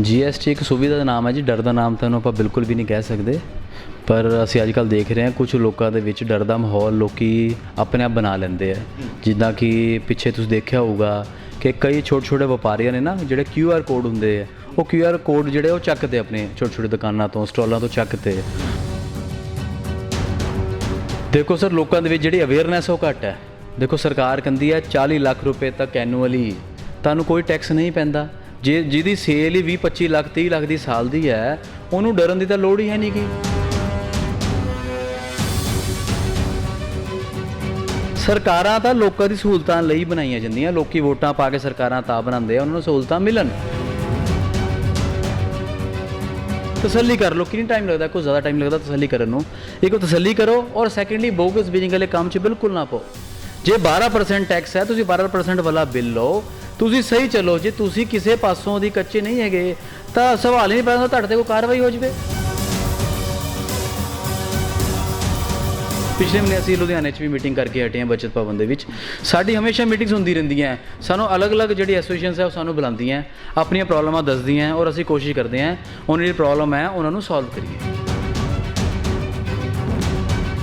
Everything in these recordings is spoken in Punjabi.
ਜੀਐਸਟੀ ਇੱਕ ਸੁਵਿਧਾ ਦਾ ਨਾਮ ਹੈ ਜੀ, ਡਰ ਦਾ ਨਾਮ ਤਾਂ ਇਹਨੂੰ ਆਪਾਂ ਬਿਲਕੁਲ ਵੀ ਨਹੀਂ ਕਹਿ ਸਕਦੇ। ਪਰ ਅਸੀਂ ਅੱਜ ਕੱਲ ਦੇਖ ਰਹੇ ਹਾਂ ਕੁਝ ਲੋਕਾਂ ਦੇ ਵਿੱਚ ਡਰ ਦਾ ਮਾਹੌਲ ਲੋਕੀ ਆਪਣੇ ਆਪ ਬਣਾ ਲੈਂਦੇ ਆ। ਜਿੱਦਾਂ ਕਿ ਪਿੱਛੇ ਤੁਸੀਂ ਦੇਖਿਆ ਹੋਊਗਾ ਕਿ ਕਈ ਛੋਟੇ ਛੋਟੇ ਵਪਾਰੀਆਂ ਨੇ ਨਾ, ਜਿਹੜੇ ਕਿਊ ਆਰ ਕੋਡ ਹੁੰਦੇ ਆ, ਉਹ ਕਿਊ ਆਰ ਕੋਡ ਜਿਹੜੇ ਉਹ ਚੱਕਦੇ ਆਪਣੇ ਛੋਟੇ ਛੋਟੇ ਦੁਕਾਨਾਂ ਤੋਂ, ਸਟਾਲਾਂ ਤੋਂ ਚੱਕਦੇ ਆ। ਦੇਖੋ ਸਰ, ਲੋਕਾਂ ਦੇ ਵਿੱਚ ਜਿਹੜੀ ਅਵੇਅਰਨੈਸ ਉਹ ਘੱਟ ਹੈ। ਦੇਖੋ, ਸਰਕਾਰ ਕਹਿੰਦੀ ਹੈ 40 ਲੱਖ ਰੁਪਏ ਤੱਕ ਐਨੂਅਲੀ ਤੁਹਾਨੂੰ ਕੋਈ ਟੈਕਸ ਨਹੀਂ ਪੈਂਦਾ। ਜੇ ਜਿਹਦੀ ਸੇਲ ਹੀ 20 25 ਲੱਖ 30 ਲੱਖ ਦੀ ਸਾਲ ਦੀ ਹੈ, ਉਹਨੂੰ ਡਰਨ ਦੀ ਤਾਂ ਲੋੜ ਹੀ ਹੈ ਨਹੀਂ ਕੀ ਸਰਕਾਰਾਂ ਤਾਂ ਲੋਕਾਂ ਦੀ ਸਹੂਲਤਾਂ ਲਈ ਬਣਾਈਆਂ ਜਾਂਦੀਆਂ। ਲੋਕੀ ਵੋਟਾਂ ਪਾ ਕੇ ਸਰਕਾਰਾਂ ਤਾਂ ਬਣਾਉਂਦੇ ਆ, ਉਹਨਾਂ ਨੂੰ ਸਹੂਲਤਾਂ ਮਿਲਣ। ਤਸੱਲੀ ਕਰ ਲਓ, ਕਿੰਨੀ ਟਾਈਮ ਲੱਗਦਾ? ਕੋਈ ਜ਼ਿਆਦਾ ਟਾਈਮ ਲੱਗਦਾ ਤਸੱਲੀ ਕਰਨ ਨੂੰ। ਇੱਕ ਤਸੱਲੀ ਕਰੋ ਔਰ ਸੈਕੰਡਲੀ ਬੋਗਸ ਬਿਲਿੰਗ ਵਾਲੇ ਕੰਮ 'ਚ ਬਿਲਕੁਲ ਨਾ ਪਾਓ। ਜੇ 12% ਟੈਕਸ ਹੈ, ਤੁਸੀਂ 12% ਵਾਲਾ ਬਿੱਲ ਲਓ। ਤੁਸੀਂ ਸਹੀ ਚੱਲੋ, ਜੇ ਤੁਸੀਂ ਕਿਸੇ ਪਾਸੋਂ ਦੀ ਕੱਚੇ ਨਹੀਂ ਹੈਗੇ, ਤਾਂ ਸਵਾਲ ਹੀ ਨਹੀਂ ਪੈਦਾ, ਤੁਹਾਡੇ ਤੇ ਕੋਈ ਕਾਰਵਾਈ ਹੋ ਜਵੇ। ਪਿਛਲੇ ਮਹੀਨੇ ਅਸੀਂ ਲੁਧਿਆਣੇ 'ਚ ਵੀ ਮੀਟਿੰਗ ਕਰਕੇ ਹਟੇ ਹਾਂ ਬਚਤ ਭਵਨ ਦੇ ਵਿੱਚ। ਸਾਡੀ ਹਮੇਸ਼ਾ ਮੀਟਿੰਗਸ ਹੁੰਦੀ ਰਹਿੰਦੀਆਂ ਸਾਨੂੰ ਅਲੱਗ-ਅਲੱਗ ਜਿਹੜੀ ਐਸੋਸੀਏਸ਼ਨਸ ਹੈ, ਉਹ ਸਾਨੂੰ ਬੁਲਾਉਂਦੀਆਂ ਆਪਣੀਆਂ ਪ੍ਰੋਬਲਮਾਂ ਦੱਸਦੀਆਂ ਔਰ ਅਸੀਂ ਕੋਸ਼ਿਸ਼ ਕਰਦੇ ਹਾਂ, ਉਹਨਾਂ ਦੀ ਪ੍ਰੋਬਲਮ ਹੈ, ਉਹਨਾਂ ਨੂੰ ਸੋਲਵ ਕਰੀਏ।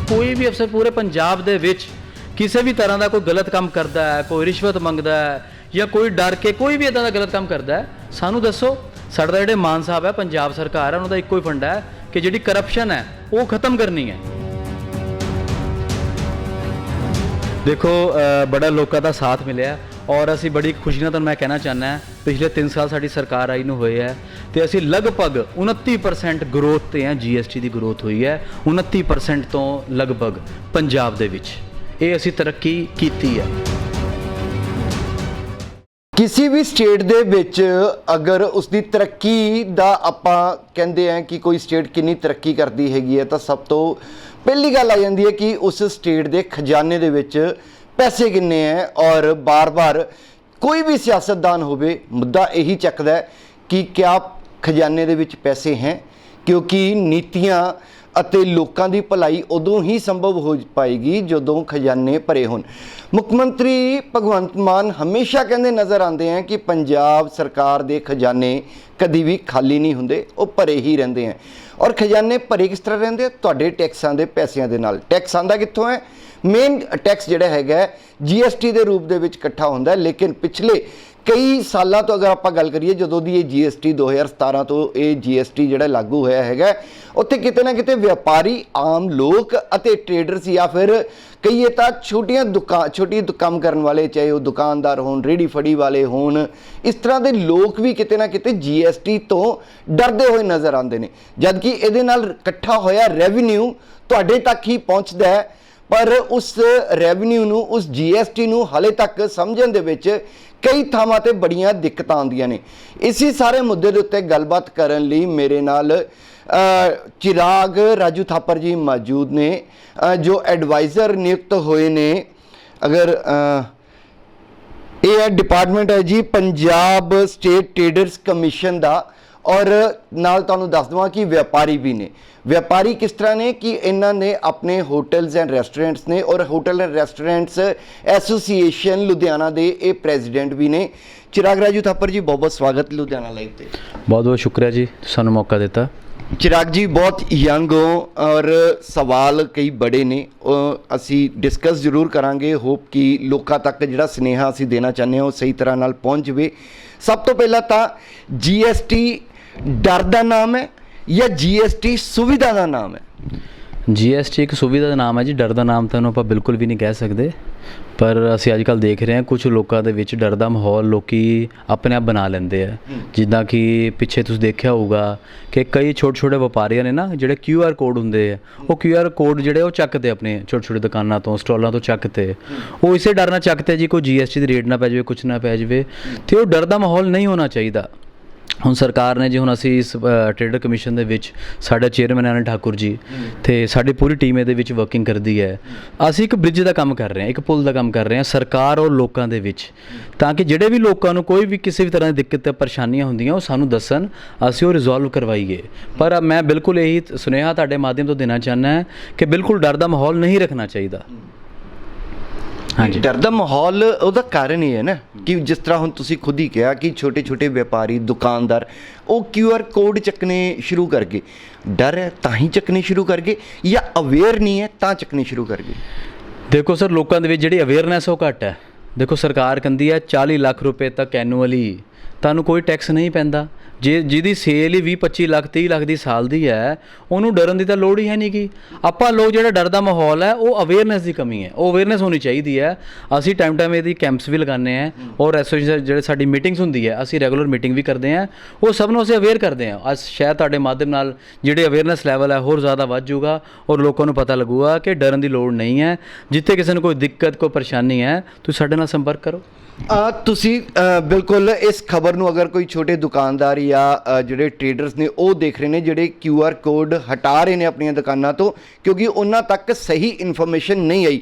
ਕੋਈ ਵੀ ਅਫਸਰ ਪੂਰੇ ਪੰਜਾਬ ਦੇ ਵਿੱਚ ਕਿਸੇ ਵੀ ਤਰ੍ਹਾਂ ਦਾ ਕੋਈ ਗਲਤ ਕੰਮ ਕਰਦਾ ਹੈ, ਕੋਈ ਰਿਸ਼ਵਤ ਮੰਗਦਾ ਹੈ ਜਾਂ ਕੋਈ ਡਰ ਕੇ ਕੋਈ ਵੀ ਇਦਾਂ ਦਾ ਗਲਤ ਕੰਮ ਕਰਦਾ ਹੈ, ਸਾਨੂੰ ਦੱਸੋ। ਸਾਡਾ ਜਿਹੜੇ ਮਾਨ ਸਾਹਿਬ ਹੈ, ਪੰਜਾਬ ਸਰਕਾਰ ਹੈ, ਉਹਨਾਂ ਦਾ ਇੱਕੋ ਹੀ ਫੰਡਾ ਹੈ ਕਿ ਜਿਹੜੀ ਕਰਪਸ਼ਨ ਹੈ, ਉਹ ਖਤਮ ਕਰਨੀ ਹੈ। ਦੇਖੋ ਬੜਾ ਲੋਕਾਂ ਦਾ ਸਾਥ ਮਿਲਿਆ ਔਰ ਅਸੀਂ ਬੜੀ ਖੁਸ਼ੀ ਨਾਲ ਤੁਹਾਨੂੰ ਮੈਂ ਕਹਿਣਾ ਚਾਹੁੰਦਾ ਪਿਛਲੇ 3 ਸਾਲ ਸਾਡੀ ਸਰਕਾਰ ਆਈ ਨੂੰ ਹੋਏ ਹੈ ਤੇ ਅਸੀਂ ਲਗਭਗ 29% ਗਰੋਥ ਤੇ ਹਾਂ ਜੀਐਸਟੀ ਦੀ ਗਰੋਥ ਹੋਈ ਹੈ 29% ਤੋਂ ਲਗਭਗ ਪੰਜਾਬ ਦੇ ਵਿੱਚ। ਇਹ ਅਸੀਂ ਤਰੱਕੀ ਕੀਤੀ ਹੈ। ਕਿਸੇ ਵੀ ਸਟੇਟ ਦੇ ਵਿੱਚ ਅਗਰ ਉਸ ਦੀ ਤਰੱਕੀ ਦਾ ਆਪਾਂ ਕਹਿੰਦੇ ਆ ਕਿ ਕੋਈ ਸਟੇਟ ਕਿੰਨੀ ਤਰੱਕੀ ਕਰਦੀ ਹੈਗੀ ਹੈ, ਤਾਂ ਸਭ ਤੋਂ ਪਹਿਲੀ ਗੱਲ ਆ ਜਾਂਦੀ ਹੈ ਕਿ ਉਸ ਸਟੇਟ ਦੇ ਖਜ਼ਾਨੇ ਦੇ ਵਿੱਚ ਪੈਸੇ ਕਿੰਨੇ ਹੈ ਔਰ ਬਾਰ-ਬਾਰ ਕੋਈ ਵੀ ਸਿਆਸਤਦਾਨ ਹੋਵੇ, ਮੁੱਦਾ ਇਹੀ ਚੱਕਦਾ ਕਿ ਕਿਆ ਖਜ਼ਾਨੇ ਦੇ ਵਿੱਚ ਪੈਸੇ ਹੈ, ਕਿਉਂਕਿ ਨੀਤੀਆਂ ਅਤੇ ਲੋਕਾਂ ਦੀ ਭਲਾਈ ਉਦੋਂ ਹੀ ਸੰਭਵ ਹੋ ਪਾਏਗੀ ਜਦੋਂ ਖਜ਼ਾਨੇ ਭਰੇ ਹੋਣ। ਮੁੱਖ ਮੰਤਰੀ ਭਗਵੰਤ ਮਾਨ ਹਮੇਸ਼ਾ ਕਹਿੰਦੇ ਨਜ਼ਰ ਆਉਂਦੇ ਆ ਕਿ ਪੰਜਾਬ ਸਰਕਾਰ ਦੇ ਖਜ਼ਾਨੇ ਕਦੀ ਵੀ ਖਾਲੀ ਨਹੀਂ ਹੁੰਦੇ, ਉਹ ਭਰੇ ਹੀ ਰਹਿੰਦੇ ਆ। ਔਰ ਖਜ਼ਾਨੇ ਭਰੇ ਕਿਸ ਤਰ੍ਹਾਂ ਰਹਿੰਦੇ ਤੁਹਾਡੇ ਟੈਕਸਾਂ ਦੇ ਪੈਸਿਆਂ ਦੇ ਨਾਲ। ਟੈਕਸ ਆਂਦਾ ਕਿੱਥੋਂ ਹੈ? ਮੇਨ ਟੈਕਸ ਜਿਹੜਾ ਹੈਗਾ ਜੀਐਸਟੀ ਦੇ ਰੂਪ ਦੇ ਵਿੱਚ ਇਕੱਠਾ ਹੁੰਦਾ ਹੈ, ਲੇਕਿਨ ਪਿਛਲੇ ਕਈ ਸਾਲਾਂ ਤੋਂ ਅਗਰ ਆਪਾਂ ਗੱਲ ਕਰੀਏ, ਜਦੋਂ ਦੀ ਇਹ ਜੀਐਸਟੀ 2017 ਤੋਂ ਇਹ ਜੀਐਸਟੀ ਜਿਹੜਾ ਲਾਗੂ ਹੋਇਆ ਹੈਗਾ, ਉੱਥੇ ਕਿਤੇ ਨਾ ਕਿਤੇ ਵਪਾਰੀ, ਆਮ ਲੋਕ ਅਤੇ ਟ੍ਰੇਡਰਸ ਜਾਂ ਫਿਰ ਕਹੀਏ ਤਾਂ ਛੋਟੀਆਂ ਦੁਕਾਨ ਛੋਟੀ ਦੁਕਾਨ ਕਰਨ ਵਾਲੇ, ਚਾਹੇ ਉਹ ਦੁਕਾਨਦਾਰ ਹੋਣ ਰੇੜੀ ਫੜੀ ਵਾਲੇ ਹੋਣ, ਇਸ ਤਰ੍ਹਾਂ ਦੇ ਲੋਕ ਵੀ ਕਿਤੇ ਨਾ ਕਿਤੇ ਜੀਐਸਟੀ ਤੋਂ ਡਰਦੇ ਹੋਏ ਨਜ਼ਰ ਆਉਂਦੇ ਨੇ। ਜਦਕਿ ਇਹਦੇ ਨਾਲ ਇਕੱਠਾ ਹੋਇਆ ਰੈਵਨਿਊ ਤੁਹਾਡੇ ਤੱਕ ਹੀ ਪਹੁੰਚਦਾ ਹੈ ਪਰ ਉਸ ਰੈਵਨਿਊ ਨੂੰ, ਉਸ ਜੀਐਸਟੀ ਨੂੰ ਹਲੇ ਤੱਕ ਸਮਝਣ ਦੇ ਵਿੱਚ ਕਈ ਥਾਵਾਂ ਤੇ ਬੜੀਆਂ ਦਿੱਕਤਾਂ ਆਉਂਦੀਆਂ ਨੇ। ਇਸੇ ਸਾਰੇ ਮੁੱਦੇ ਦੇ ਉੱਤੇ ਗੱਲਬਾਤ ਕਰਨ ਲਈ ਮੇਰੇ ਨਾਲ ਚਿਰਾਗ ਰਾਜੂ ਥਾਪਰ ਜੀ ਮੌਜੂਦ ਨੇ ਜੋ ਐਡਵਾਈਜ਼ਰ ਨਿਯੁਕਤ ਹੋਏ ਨੇ। ਅਗਰ ਇਹ ਹੈ ਡਿਪਾਰਟਮੈਂਟ ਹੈ ਜੀ, ਪੰਜਾਬ ਸਟੇਟ ਟ੍ਰੇਡਰਸ ਕਮਿਸ਼ਨ ਦਾ। ਔਰ ਨਾਲ ਤੁਹਾਨੂੰ ਦੱਸ ਦਵਾਂ ਕਿ ਵਪਾਰੀ ਵੀ ਨੇ। ਵਪਾਰੀ ਕਿਸ ਤਰ੍ਹਾਂ ਨੇ ਕਿ ਇਹਨਾਂ ਨੇ ਆਪਣੇ ਹੋਟਲਸ ਐਂਡ ਰੈਸਟੋਰੈਂਟਸ ਨੇ ਔਰ hotel and restaurants association Ludhiana ਦੇ ਇਹ ਪ੍ਰੈਜ਼ੀਡੈਂਟ ਵੀ ਨੇ। ਚਿਰਾਗ ਰਾਜੂ ਥਾਪਰ ਜੀ ਬਹੁਤ ਬਹੁਤ ਸਵਾਗਤ ਲੁਧਿਆਣਾ ਲਾਈਵ ਤੇ। ਬਹੁਤ ਬਹੁਤ ਸ਼ੁਕਰੀਆ ਜੀ ਸਾਨੂੰ ਮੌਕਾ ਦਿੱਤਾ। ਚਿਰਾਗ ਜੀ ਬਹੁਤ ਯੰਗ ਹੋ ਔਰ ਸਵਾਲ ਕਈ ਬੜੇ ਨੇ। ਅਸੀਂ ਡਿਸਕਸ ਜ਼ਰੂਰ ਕਰਾਂਗੇ। ਹੋਪ ਕਿ ਲੋਕਾਂ ਤੱਕ ਜਿਹੜਾ ਸਨੇਹਾ ਅਸੀਂ ਦੇਣਾ ਚਾਹੁੰਦੇ ਹਾਂ ਉਹ ਸਹੀ ਤਰ੍ਹਾਂ ਨਾਲ ਪਹੁੰਚ ਜਵੇ। ਸਭ ਤੋਂ ਪਹਿਲਾਂ ਤਾਂ ਜੀਐਸਟੀ ਡਰ ਦਾ ਨਾਮ ਹੈ ਜਾਂ ਜੀਐਸਟੀ ਸੁਵਿਧਾ ਦਾ ਨਾਮ ਹੈ? ਜੀਐਸਟੀ ਇੱਕ ਸੁਵਿਧਾ ਦਾ ਨਾਮ ਹੈ ਜੀ ਡਰ ਦਾ ਨਾਮ ਤਾਂ ਇਹਨੂੰ ਆਪਾਂ ਬਿਲਕੁਲ ਵੀ ਨਹੀਂ ਕਹਿ ਸਕਦੇ। ਪਰ ਅਸੀਂ ਅੱਜ ਕੱਲ ਦੇਖ ਰਹੇ ਹਾਂ ਕੁਝ ਲੋਕਾਂ ਦੇ ਵਿੱਚ ਡਰ ਦਾ ਮਾਹੌਲ ਲੋਕੀ ਆਪਣੇ ਆਪ ਬਣਾ ਲੈਂਦੇ ਆ। ਜਿੱਦਾਂ ਕਿ ਪਿੱਛੇ ਤੁਸੀਂ ਦੇਖਿਆ ਹੋਊਗਾ ਕਿ ਕਈ ਛੋਟੇ ਛੋਟੇ ਵਪਾਰੀਆਂ ਨੇ ਨਾ ਜਿਹੜੇ ਕਿਊ ਆਰ ਕੋਡ ਹੁੰਦੇ ਆ ਉਹ ਕਿਊ ਆਰ ਕੋਡ ਜਿਹੜੇ ਉਹ ਚੱਕਦੇ ਆਪਣੇ ਛੋਟੇ ਛੋਟੇ ਦੁਕਾਨਾਂ ਤੋਂ ਸਟਾਲਾਂ ਤੋਂ ਚੱਕਦੇ ਉਹ ਇਸੇ ਡਰ ਨਾਲ ਚੱਕਦੇ ਜੀ ਕੋਈ ਜੀਐਸਟੀ ਦੀ ਰੇਟ ਨਾ ਪੈ ਜਾਵੇ ਕੁਝ ਨਾ ਪੈ ਜਾਵੇ। ਤੇ ਉਹ ਡਰ ਦਾ ਮਾਹੌਲ ਨਹੀਂ ਹੋਣਾ ਚਾਹੀਦਾ। ਹੁਣ ਸਰਕਾਰ ਨੇ ਜੀ ਹੁਣ ਅਸੀਂ ਇਸ ਟ੍ਰੇਡਰ ਕਮਿਸ਼ਨ ਦੇ ਵਿੱਚ ਸਾਡੇ ਚੇਅਰਮੈਨ ਅਨਿਲ ਠਾਕੁਰ ਜੀ ਤੇ ਸਾਡੀ ਪੂਰੀ ਟੀਮ ਇਹਦੇ ਵਿੱਚ ਵਰਕਿੰਗ ਕਰਦੀ ਹੈ। ਅਸੀਂ ਇੱਕ ਬ੍ਰਿਜ ਦਾ ਕੰਮ ਕਰ ਰਹੇ ਹਾਂ ਇੱਕ ਪੁਲ ਦਾ ਕੰਮ ਕਰ ਰਹੇ ਹਾਂ ਸਰਕਾਰ ਔਰ ਲੋਕਾਂ ਦੇ ਵਿੱਚ। ਤਾਂ ਕਿ ਜਿਹੜੇ ਵੀ ਲੋਕਾਂ ਨੂੰ ਕੋਈ ਵੀ ਕਿਸੇ ਵੀ ਤਰ੍ਹਾਂ ਦੀ ਦਿੱਕਤ ਤੇ ਪਰੇਸ਼ਾਨੀਆਂ ਹੁੰਦੀਆਂ ਉਹ ਸਾਨੂੰ ਦੱਸਣ ਅਸੀਂ ਉਹ ਰਿਜ਼ੋਲਵ ਕਰਵਾਈਏ। ਪਰ ਮੈਂ ਬਿਲਕੁਲ ਇਹੀ ਸੁਨੇਹਾ ਤੁਹਾਡੇ ਮਾਧਿਅਮ ਤੋਂ ਦੇਣਾ ਚਾਹੁੰਦਾ ਹਾਂ ਕਿ ਬਿਲਕੁਲ ਡਰ ਦਾ ਮਾਹੌਲ ਨਹੀਂ ਰੱਖਣਾ ਚਾਹੀਦਾ। ਡਰ ਦਾ ਮਾਹੌਲ ਉਹਦਾ ਕਾਰਨ ਇਹ ਹੈ ਨਾ ਕਿ ਜਿਸ ਤਰ੍ਹਾਂ ਹੁਣ ਤੁਸੀਂ ਖੁਦ ਹੀ ਕਿਹਾ ਕਿ ਛੋਟੇ ਛੋਟੇ ਵਪਾਰੀ ਦੁਕਾਨਦਾਰ ਉਹ ਕਿਊ ਆਰ ਕੋਡ ਚੱਕਣੇ ਸ਼ੁਰੂ ਕਰ ਗਏ। ਡਰ ਹੈ ਤਾਂ ਹੀ ਚੱਕਣੇ ਸ਼ੁਰੂ ਕਰ ਗਏ ਜਾਂ ਅਵੇਅਰ ਨਹੀਂ ਹੈ ਤਾਂ ਚੱਕਣੇ ਸ਼ੁਰੂ ਕਰ ਗਏ? ਦੇਖੋ ਸਰ ਲੋਕਾਂ ਦੇ ਵਿੱਚ ਜਿਹੜੀ ਅਵੇਅਰਨੈਸ ਉਹ ਘੱਟ ਹੈ। ਦੇਖੋ ਸਰਕਾਰ ਕਹਿੰਦੀ ਹੈ 40 ਲੱਖ ਰੁਪਏ ਤੱਕ ਐਨੂਅਲੀ ਤੁਹਾਨੂੰ ਕੋਈ ਟੈਕਸ ਨਹੀਂ ਪੈਂਦਾ। ਜੇ ਜਿਹਦੀ ਸੇਲ ਹੀ 20 25 ਲੱਖ 30 ਲੱਖ ਦੀ ਸਾਲ ਦੀ ਹੈ, ਉਹਨੂੰ ਡਰਨ ਦੀ ਤਾਂ ਲੋੜ ਹੀ ਹੈ ਨਹੀਂ ਕਿ ਆਪਾਂ ਲੋਕ ਜਿਹੜਾ ਡਰ ਦਾ ਮਾਹੌਲ ਹੈ, ਉਹ ਅਵੇਅਰਨੈਸ ਦੀ ਕਮੀ ਹੈ। ਉਹ ਅਵੇਅਰਨੈਸ ਹੋਣੀ ਚਾਹੀਦੀ ਹੈ। ਅਸੀਂ ਟਾਈਮ ਟਾਈਮ ਇਹਦੀ ਕੈਂਪਸ ਵੀ ਲਗਾਉਂਦੇ ਆ ਔਰ ਐਸੋਸੀਏਸ਼ਨ ਜਿਹੜੇ ਸਾਡੀ ਮੀਟਿੰਗਸ ਹੁੰਦੀ ਹੈ, ਅਸੀਂ ਰੈਗੂਲਰ ਮੀਟਿੰਗ ਵੀ ਕਰਦੇ ਆ ਉਹ ਸਭ ਨੂੰ ਅਸੀਂ ਅਵੇਅਰ ਕਰਦੇ ਆ ਅੱਜ ਸ਼ਾਇਦ ਤੁਹਾਡੇ ਮਾਧਿਅਮ ਨਾਲ ਜਿਹੜੇ ਅਵੇਅਰਨੈਸ ਲੈਵਲ ਹੈ, ਹੋਰ ਜ਼ਿਆਦਾ ਵੱਧ ਜਾਊਗਾ ਔਰ ਲੋਕਾਂ ਨੂੰ ਪਤਾ ਲੱਗੂਗਾ ਕਿ ਡਰਨ ਦੀ ਲੋੜ ਨਹੀਂ ਹੈ। ਜਿੱਥੇ ਕਿਸੇ ਨੂੰ ਕੋਈ ਦਿੱਕਤ, ਕੋਈ ਪਰੇਸ਼ਾਨੀ ਹੈ, ਤੁਸੀਂ ਸਾਡੇ ਨਾਲ ਸੰਪਰਕ ਕਰੋ। ਆ ਤੁਸੀਂ ਬਿਲਕੁਲ ਇਸ ਖਬਰ ਨੂੰ ਅਗਰ ਕੋਈ ਛੋਟੇ ਦੁਕਾਨਦਾਰ ਜਾਂ ਜਿਹੜੇ ਟ੍ਰੇਡਰਸ ਨੇ ਉਹ ਦੇਖ ਰਹੇ ਨੇ, ਜਿਹੜੇ ਕਿਊ ਆਰ ਕੋਡ ਹਟਾ ਰਹੇ ਨੇ ਆਪਣੀਆਂ ਦੁਕਾਨਾਂ ਤੋਂ, ਕਿਉਂਕਿ ਉਹਨਾਂ ਤੱਕ ਸਹੀ ਇਨਫੋਰਮੇਸ਼ਨ ਨਹੀਂ ਆਈ।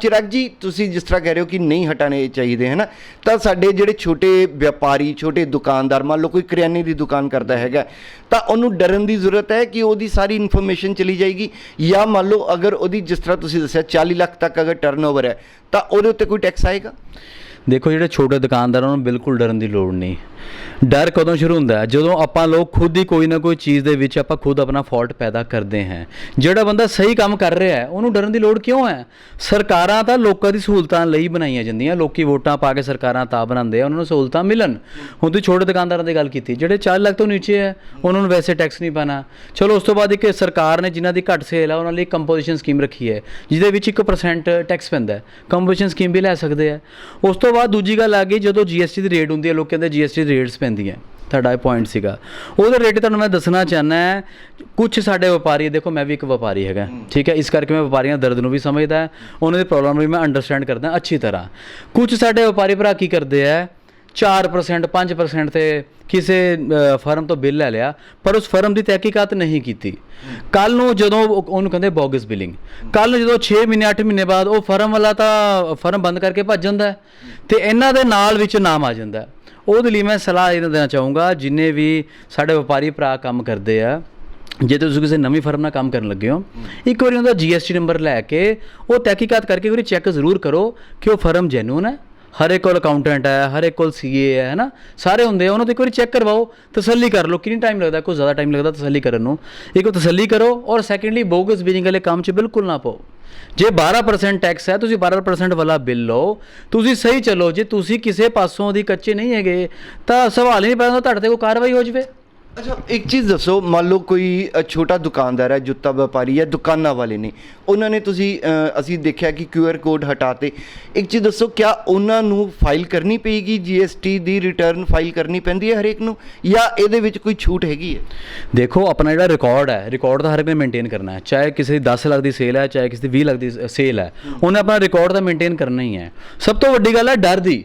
ਚਿਰਾਗ ਜੀ, ਤੁਸੀਂ ਜਿਸ ਤਰ੍ਹਾਂ ਕਹਿ ਰਹੇ ਹੋ ਕਿ ਨਹੀਂ ਹਟਾਣੇ ਚਾਹੀਦੇ ਹੈ ਨਾ ਤਾਂ ਸਾਡੇ ਜਿਹੜੇ ਛੋਟੇ ਵਪਾਰੀ, ਛੋਟੇ ਦੁਕਾਨਦਾਰ, ਮੰਨ ਲਓ ਕੋਈ ਕਰਿਆਨੇ ਦੀ ਦੁਕਾਨ ਕਰਦਾ ਹੈਗਾ, ਤਾਂ ਉਹਨੂੰ ਡਰਨ ਦੀ ਜ਼ਰੂਰਤ ਹੈ ਕਿ ਉਹਦੀ ਸਾਰੀ ਇਨਫੋਰਮੇਸ਼ਨ ਚਲੀ ਜਾਏਗੀ? ਜਾਂ ਮੰਨ ਲਓ ਅਗਰ ਉਹਦੀ ਜਿਸ ਤਰ੍ਹਾਂ ਤੁਸੀਂ ਦੱਸਿਆ 40 ਲੱਖ ਤੱਕ ਅਗਰ ਟਰਨਓਵਰ ਹੈ, ਤਾਂ ਉਹਦੇ ਉੱਤੇ ਕੋਈ ਟੈਕਸ ਆਏਗਾ? ਦੇਖੋ ਜਿਹੜੇ ਛੋਟੇ ਦੁਕਾਨਦਾਰ ਉਹਨਾਂ ਨੂੰ ਬਿਲਕੁਲ ਡਰਨ ਦੀ ਲੋੜ ਨਹੀਂ। ਡਰ ਕਦੋਂ ਸ਼ੁਰੂ ਹੁੰਦਾ ਹੈ? ਜਦੋਂ ਆਪਾਂ ਲੋਕ ਖੁਦ ਹੀ ਕੋਈ ਨਾ ਕੋਈ ਚੀਜ਼ ਦੇ ਵਿੱਚ ਆਪਾਂ ਖੁਦ ਆਪਣਾ ਫਾਲਟ ਪੈਦਾ ਕਰਦੇ ਹਾਂ। ਜਿਹੜਾ ਬੰਦਾ ਸਹੀ ਕੰਮ ਕਰ ਰਿਹਾ ਹੈ, ਉਹਨੂੰ ਡਰਨ ਦੀ ਲੋੜ ਕਿਉਂ ਹੈ? ਸਰਕਾਰਾਂ ਤਾਂ ਲੋਕਾਂ ਦੀ ਸਹੂਲਤਾਂ ਲਈ ਬਣਾਈਆਂ ਜਾਂਦੀਆਂ। ਲੋਕੀ ਵੋਟਾਂ ਪਾ ਕੇ ਸਰਕਾਰਾਂ ਤਾਂ ਬਣਾਉਂਦੇ ਆ, ਉਹਨਾਂ ਨੂੰ ਸਹੂਲਤਾਂ ਮਿਲਣ। ਹੁਣ ਤੁਸੀਂ ਛੋਟੇ ਦੁਕਾਨਦਾਰਾਂ ਦੀ ਗੱਲ ਕੀਤੀ, ਜਿਹੜੇ 4 ਲੱਖ ਤੋਂ ਨੀਚੇ ਹੈ, ਉਹਨਾਂ ਨੂੰ ਵੈਸੇ ਟੈਕਸ ਨਹੀਂ ਪਾਣਾ ਚਲੋ, ਉਸ ਤੋਂ ਬਾਅਦ ਇੱਕ ਸਰਕਾਰ ਨੇ ਜਿਨ੍ਹਾਂ ਦੀ ਘੱਟ ਸੇਲ ਹੈ ਉਹਨਾਂ ਲਈ ਕੰਪੋਜੀਸ਼ਨ ਸਕੀਮ ਰੱਖੀ ਹੈ, ਜਿਹਦੇ ਵਿੱਚ 1% ਟੈਕਸ ਪੈਂਦਾ ਹੈ। ਕੰਪੋਜੀਸ਼ਨ ਸਕੀਮ ਵੀ ਲੈ ਸਕਦੇ ਆ। ਉਸ ਤੋਂ ਬਾਅਦ ਦੂਜੀ ਗੱਲ ਆ ਗਈ ਜਦੋਂ GST ਦੀ ਰੇਟ ਹੁੰਦੀ ਹੈ ਲੋਕ ਕਹਿੰਦੇ GST ਦੀ ਰੇਟਸ ਪੈਂਦੀਆਂ ਤੁਹਾਡਾ ਇਹ ਪੁਆਇੰਟ ਸੀਗਾ। ਉਹਦੇ ਰੇਟ ਤੁਹਾਨੂੰ ਮੈਂ ਦੱਸਣਾ ਚਾਹਨਾ ਹੈ ਕੁਝ ਸਾਡੇ ਵਪਾਰੀ ਦੇਖੋ ਮੈਂ ਵੀ ਇੱਕ ਵਪਾਰੀ ਹੈਗਾ ਠੀਕ ਹੈ ਇਸ ਕਰਕੇ ਮੈਂ ਵਪਾਰੀਆਂ ਦਰਦ ਨੂੰ ਵੀ ਸਮਝਦਾ ਉਹਨਾਂ ਦੀ ਪ੍ਰੋਬਲਮ ਵੀ ਮੈਂ ਅੰਡਰਸਟੈਂਡ ਕਰਦਾ ਅੱਛੀ ਤਰ੍ਹਾਂ। ਕੁਝ ਸਾਡੇ ਵਪਾਰੀ ਭਰਾ ਕੀ ਕਰਦੇ ਆ 4% 5% ਤੇ ਕਿਸੇ ਫਰਮ ਤੋਂ ਬਿੱਲ ਲੈ ਲਿਆ, ਪਰ ਉਸ ਫਰਮ ਦੀ ਤਹਿਕੀਕਾਤ ਨਹੀਂ ਕੀਤੀ। ਕੱਲ ਨੂੰ ਜਦੋਂ ਉਹਨੂੰ ਕਹਿੰਦੇ ਬੋਗਸ ਬਿਲਿੰਗ ਕੱਲ ਨੂੰ ਜਦੋਂ 6 ਮਹੀਨੇ 8 ਮਹੀਨੇ ਬਾਅਦ ਉਹ ਫਰਮ ਵਾਲਾ ਤਾਂ ਫਰਮ ਬੰਦ ਕਰਕੇ ਭੱਜ ਜਾਂਦਾ ਹੈ, ਤੇ ਇਹਨਾਂ ਦੇ ਨਾਲ ਵਿੱਚ ਨਾਮ ਆ ਜਾਂਦਾ ਉਹਦੇ ਲਈ ਮੈਂ ਸਲਾਹ ਇਹ ਦੇਣਾ ਚਾਹੂੰਗਾ, ਜਿੰਨੇ ਵੀ ਸਾਡੇ ਵਪਾਰੀ ਭਰਾ ਕੰਮ ਕਰਦੇ ਆ, ਜੇ ਤੁਸੀਂ ਕਿਸੇ ਨਵੀਂ ਫਰਮ ਨਾਲ ਕੰਮ ਕਰਨ ਲੱਗੇ ਹੋ, ਇੱਕ ਵਾਰੀ ਉਹਦਾ GST ਨੰਬਰ ਲੈ ਕੇ ਉਹ ਤਹਿਕੀਕਾਤ ਕਰਕੇ ਇੱਕ ਵਾਰੀ ਚੈੱਕ ਜ਼ਰੂਰ ਕਰੋ ਕਿ ਉਹ ਫਰਮ ਜੈਨੂਨ ਹੈ। ਹਰ ਇੱਕ ਕੋਲ ਅਕਾਊਂਟੈਂਟ ਹੈ, ਹਰ ਇੱਕ ਕੋਲ ਸੀਏ ਹੈ ਹੈਨਾ ਸਾਰੇ ਹੁੰਦੇ ਆ, ਉਹਨਾਂ ਤੋਂ ਇੱਕ ਵਾਰੀ ਚੈੱਕ ਕਰਵਾਓ, ਤਸੱਲੀ ਕਰ ਲਓ, ਕਿੰਨੀ ਟਾਈਮ ਲੱਗਦਾ ਕੋਈ ਜ਼ਿਆਦਾ ਟਾਈਮ ਲੱਗਦਾ ਤਸੱਲੀ ਕਰਨ ਨੂੰ। ਇੱਕ ਤਸੱਲੀ ਕਰੋ ਔਰ ਸੈਕੰਡਲੀ ਬੋਗਸ ਬਿਲਿੰਗ ਵਾਲੇ ਕੰਮ 'ਚ ਬਿਲਕੁਲ ਨਾ ਪਾਓ। ਜੇ 12% ਟੈਕਸ ਹੈ, ਤੁਸੀਂ 12% ਵਾਲਾ ਬਿੱਲ ਲਓ। ਤੁਸੀਂ ਸਹੀ ਚੱਲੋ, ਜੇ ਤੁਸੀਂ ਕਿਸੇ ਪਾਸੋਂ ਦੀ ਕੱਚੇ ਨਹੀਂ ਹੈਗੇ, ਤਾਂ ਸਵਾਲ ਹੀ ਨਹੀਂ ਪੈਦਾ ਤੁਹਾਡੇ ਤੇ ਕੋਈ ਕਾਰਵਾਈ ਹੋ ਜਵੇ। ਅੱਛਾ ਇੱਕ ਚੀਜ਼ ਦੱਸੋ ਮੰਨ ਲਓ ਕੋਈ ਅ, ਛੋਟਾ ਦੁਕਾਨਦਾਰ ਹੈ ਜੁੱਤਾ ਵਪਾਰੀ ਹੈ ਦੁਕਾਨਾਂ ਵਾਲੇ ਨੇ ਉਹਨਾਂ ਨੇ ਤੁਸੀਂ ਅ, ਅਸੀਂ ਦੇਖਿਆ ਕਿ ਕਿਊ ਆਰ ਕੋਡ ਹਟਾਤੇ। ਇੱਕ ਚੀਜ਼ ਦੱਸੋ ਕਿਆ ਉਹਨਾਂ ਨੂੰ ਫਾਈਲ ਕਰਨੀ ਪਏਗੀ ਜੀਐਸਟੀ ਦੀ ਰਿਟਰਨ ਫਾਈਲ ਕਰਨੀ ਪੈਂਦੀ ਹੈ ਹਰੇਕ ਨੂੰ ਜਾਂ ਇਹਦੇ ਵਿੱਚ ਕੋਈ ਛੂਟ ਹੈਗੀ ਹੈ? ਦੇਖੋ ਆਪਣਾ ਜਿਹੜਾ ਰਿਕਾਰਡ ਹੈ ਰਿਕਾਰਡ ਤਾਂ ਹਰ ਇੱਕ ਨੇ ਮੇਨਟੇਨ ਕਰਨਾ ਹੈ ਚਾਹੇ ਕਿਸੇ ਦੀ 10 ਲੱਖ ਦੀ ਸੇਲ ਹੈ ਚਾਹੇ ਕਿਸੇ ਦੀ 20 ਲੱਖ ਦੀ ਸੇਲ ਹੈ ਉਹਨੇ ਆਪਣਾ ਰਿਕਾਰਡ ਤਾਂ ਮੇਨਟੇਨ ਕਰਨਾ ਹੀ ਹੈ। ਸਭ ਤੋਂ ਵੱਡੀ ਗੱਲ ਹੈ ਡਰ ਦੀ।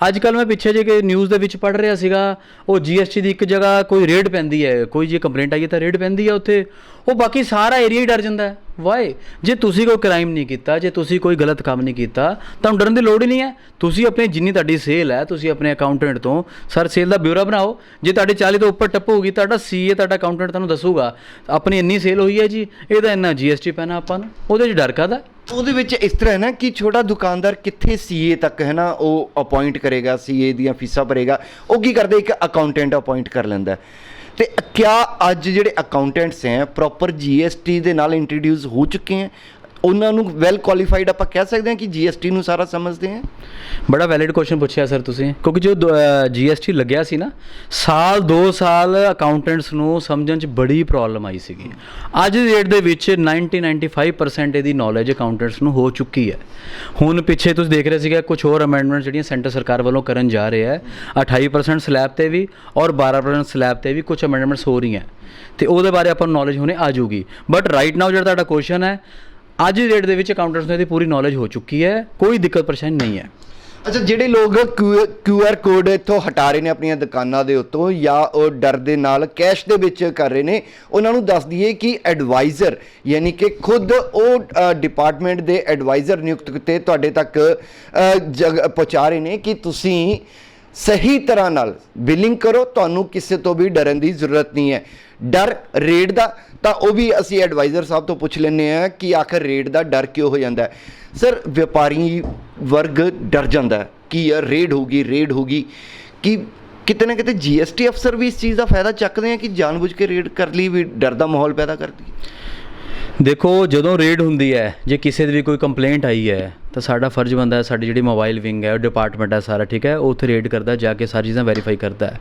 ਅੱਜ ਕੱਲ ਮੈਂ ਪਿੱਛੇ ਜੇ ਕਿ ਨਿਊਜ਼ ਦੇ ਵਿੱਚ ਪੜ ਰਿਹਾ ਸੀਗਾ, ਉਹ GST ਦੀ ਇੱਕ ਜਗ੍ਹਾ ਕੋਈ ਰੇਡ ਪੈਂਦੀ ਹੈ, ਕੋਈ ਜੇ ਕੰਪਲੇਂਟ ਆਈ ਹੈ ਤਾਂ ਰੇਡ ਪੈਂਦੀ ਹੈ ਉੱਥੇ। ਉਹ ਬਾਕੀ ਸਾਰਾ ਏਰੀਆ ਹੀ ਡਰ ਜਾਂਦਾ ਹੈ। ਵਾਈ ਜੇ ਤੁਸੀਂ ਕੋਈ ਕ੍ਰਾਈਮ ਨਹੀਂ ਕੀਤਾ, ਜੇ ਤੁਸੀਂ ਕੋਈ ਗਲਤ ਕੰਮ ਨਹੀਂ ਕੀਤਾ ਤੁਹਾਨੂੰ ਡਰਨ ਦੀ ਲੋੜ ਹੀ ਨਹੀਂ ਹੈ। ਤੁਸੀਂ ਆਪਣੀ ਜਿੰਨੀ ਤੁਹਾਡੀ ਸੇਲ ਹੈ, ਤੁਸੀਂ ਆਪਣੇ ਅਕਾਊਂਟੈਂਟ ਤੋਂ ਸਰ ਸੇਲ ਦਾ ਬਿਊਰਾ ਬਣਾਓ। ਜੇ ਤੁਹਾਡੇ 40 ਤੋਂ ਉੱਪਰ ਟੱਪ ਹੋਊਗੀ ਤੁਹਾਡਾ ਸੀਏ ਤੁਹਾਡਾ ਅਕਾਊਂਟੈਂਟ ਤੁਹਾਨੂੰ ਦੱਸੂਗਾ, ਆਪਣੀ ਇੰਨੀ ਸੇਲ ਹੋਈ ਹੈ ਜੀ, ਇਹਦਾ ਇੰਨਾ GST ਪੈਣਾ ਆਪਾਂ ਨੂੰ। ਉਹਦੇ 'ਚ ਡਰ ਕਾਹਦਾ? ਉਹਦੇ ਵਿੱਚ ਇਸ ਤਰ੍ਹਾਂ ਹੈ ਨਾ ਕਿ ਛੋਟਾ ਦੁਕਾਨਦਾਰ ਕਿੱਥੇ ਸੀਏ ਤੱਕ ਹੈ ਨਾ, ਉਹ ਅਪਾਇੰਟ ਕਰੇਗਾ, ਸੀਏ ਦੀਆਂ ਫੀਸਾਂ ਭਰੇਗਾ, ਉਹ ਕੀ ਕਰਦੇ, ਇੱਕ ਅਕਾਊਂਟੈਂਟ ਅਪਾਇੰਟ ਕਰ ਲੈਂਦਾ ਹੈ। ਤੇ ਕਿਆ ਅੱਜ ਜਿਹੜੇ ਅਕਾਊਂਟੈਂਟਸ ਹੈ ਪ੍ਰੋਪਰ ਜੀਐਸਟੀ ਦੇ ਨਾਲ ਇੰਟਰੋਡਿਊਸ ਹੋ ਚੁੱਕੇ ਹੈ ਉਹਨਾਂ ਨੂੰ ਵੈਲ ਕੁਆਲੀਫਾਈਡ ਆਪਾਂ ਕਹਿ ਸਕਦੇ ਹਾਂ ਕਿ ਜੀਐਸਟੀ ਨੂੰ ਸਾਰਾ ਸਮਝਦੇ ਹੈ। ਬੜਾ ਵੈਲਿਡ ਕੁਐਸਚਨ ਪੁੱਛਿਆ ਸਰ ਤੁਸੀਂ। ਕਿਉਂਕਿ ਜੋ GST ਲੱਗਿਆ ਸੀ ਨਾ, ਸਾਲ 2 ਸਾਲ ਅਕਾਊਂਟੈਂਟਸ ਨੂੰ ਸਮਝਣ 'ਚ ਬੜੀ ਪ੍ਰੋਬਲਮ ਆਈ ਸੀਗੀ। ਅੱਜ ਦੀ ਡੇਟ ਦੇ ਵਿੱਚ 90 95% ਇਹਦੀ ਨੌਲੇਜ ਅਕਾਊਂਟੈਂਟਸ ਨੂੰ ਹੋ ਚੁੱਕੀ ਹੈ। ਹੁਣ ਪਿੱਛੇ ਤੁਸੀਂ ਦੇਖ ਰਹੇ ਸੀਗੇ ਕੁਝ ਹੋਰ ਅਮੈਂਡਮੈਂਟ ਜਿਹੜੀਆਂ ਸੈਂਟਰ ਸਰਕਾਰ ਵੱਲੋਂ ਕਰਨ ਜਾ ਰਿਹਾ ਹੈ। 28% ਸਲੈਬ ਤੇ ਵੀ ਔਰ 12% ਸਲੈਬ ਤੇ ਵੀ ਕੁਝ ਅਮੈਂਡਮੈਂਟਸ ਹੋ ਰਹੀਆਂ। ਤੇ ਉਹਦੇ ਬਾਰੇ ਆਪਾਂ ਨੂੰ ਨੌਲੇਜ ਹੁਣੇ ਆ ਜਾਊਗੀ। ਬਟ ਰਾਈਟ ਨਾਓ ਜਿਹੜਾ ਤੁਹਾਡਾ ਕੁਐਸਚਨ ਹੈ ਅੱਜ ਦੀ ਡੇਟ ਦੇ ਵਿੱਚ ਅਕਾਊਂਟੈਂਟਸ ਨੂੰ ਇਹਦੀ ਪੂਰੀ ਨੌਲੇਜ ਹੋ ਚੁੱਕੀ ਹੈ, ਕੋਈ ਦਿੱਕਤ ਪਰੇਸ਼ਾਨੀ ਨਹੀਂ ਹੈ। ਅੱਛਾ, ਜਿਹੜੇ ਲੋਕ ਕਿਊ ਆਰ ਕੋਡ ਇੱਥੋਂ ਹਟਾ ਰਹੇ ਨੇ ਆਪਣੀਆਂ ਦੁਕਾਨਾਂ ਦੇ ਉੱਤੋਂ ਜਾਂ ਉਹ ਡਰ ਦੇ ਨਾਲ ਕੈਸ਼ ਦੇ ਵਿੱਚ ਕਰ ਰਹੇ ਨੇ, ਉਹਨਾਂ ਨੂੰ ਦੱਸ ਦਈਏ ਕਿ ਐਡਵਾਈਜ਼ਰ ਯਾਨੀ ਕਿ ਖੁਦ ਉਹ ਡਿਪਾਰਟਮੈਂਟ ਦੇ ਐਡਵਾਈਜ਼ਰ ਨਿਯੁਕਤ ਕੀਤੇ ਤੁਹਾਡੇ ਤੱਕ ਜਗ, ਪਹੁੰਚਾ ਰਹੇ ਨੇ ਕਿ ਤੁਸੀਂ ਸਹੀ ਤਰ੍ਹਾਂ ਨਾਲ ਬਿਲਿੰਗ ਕਰੋ, ਤੁਹਾਨੂੰ ਕਿਸੇ ਤੋਂ ਵੀ ਡਰਨ ਦੀ ਜ਼ਰੂਰਤ ਨਹੀਂ ਹੈ। ਡਰ, ਰੇਡ ਦਾ, ਤਾਂ ਉਹ ਵੀ ਅਸੀਂ ਐਡਵਾਈਜ਼ਰ ਸਾਹਿਬ ਤੋਂ ਪੁੱਛ ਲੈਂਦੇ ਆ ਕਿ ਆਖਰ ਰੇਡ ਦਾ ਡਰ ਕਿਉਂ ਹੋ ਜਾਂਦਾ ਸਰ ਵਪਾਰੀ ਵਰਗ ਡਰ ਜਾਂਦਾ ਹੈ ਕਿ ਯਾਰ ਰੇਡ ਹੋਊਗੀ ਰੇਡ ਹੋਊਗੀ ਕਿ ਕਿਤੇ ਨਾ ਕਿਤੇ ਜੀਐਸਟੀ ਅਫਸਰ ਵੀ ਇਸ ਚੀਜ਼ ਦਾ ਫਾਇਦਾ ਚੱਕਦੇ ਆ ਕਿ ਜਾਣਬੁੱਝ ਕੇ ਰੇਡ ਕਰ ਲਈ ਵੀ ਡਰ ਦਾ ਮਾਹੌਲ ਪੈਦਾ ਕਰਦੀ ਹੈ। ਦੇਖੋ, ਜਦੋਂ ਰੇਡ ਹੁੰਦੀ ਹੈ, ਜੇ ਕਿਸੇ ਦੀ ਵੀ ਕੋਈ ਕੰਪਲੇਂਟ ਆਈ ਹੈ, ਤਾਂ ਸਾਡਾ ਫਰਜ਼ ਬਣਦਾ ਹੈ, ਸਾਡੀ ਜਿਹੜੀ ਮੋਬਾਈਲ ਵਿੰਗ ਹੈ, ਉਹ ਡਿਪਾਰਟਮੈਂਟ ਹੈ ਸਾਰਾ, ਠੀਕ ਹੈ? ਉਹ ਉੱਥੇ ਰੇਡ ਕਰਦਾ, ਜਾ ਕੇ ਸਾਰੀ ਚੀਜ਼ਾਂ ਵੈਰੀਫਾਈ ਕਰਦਾ ਹੈ।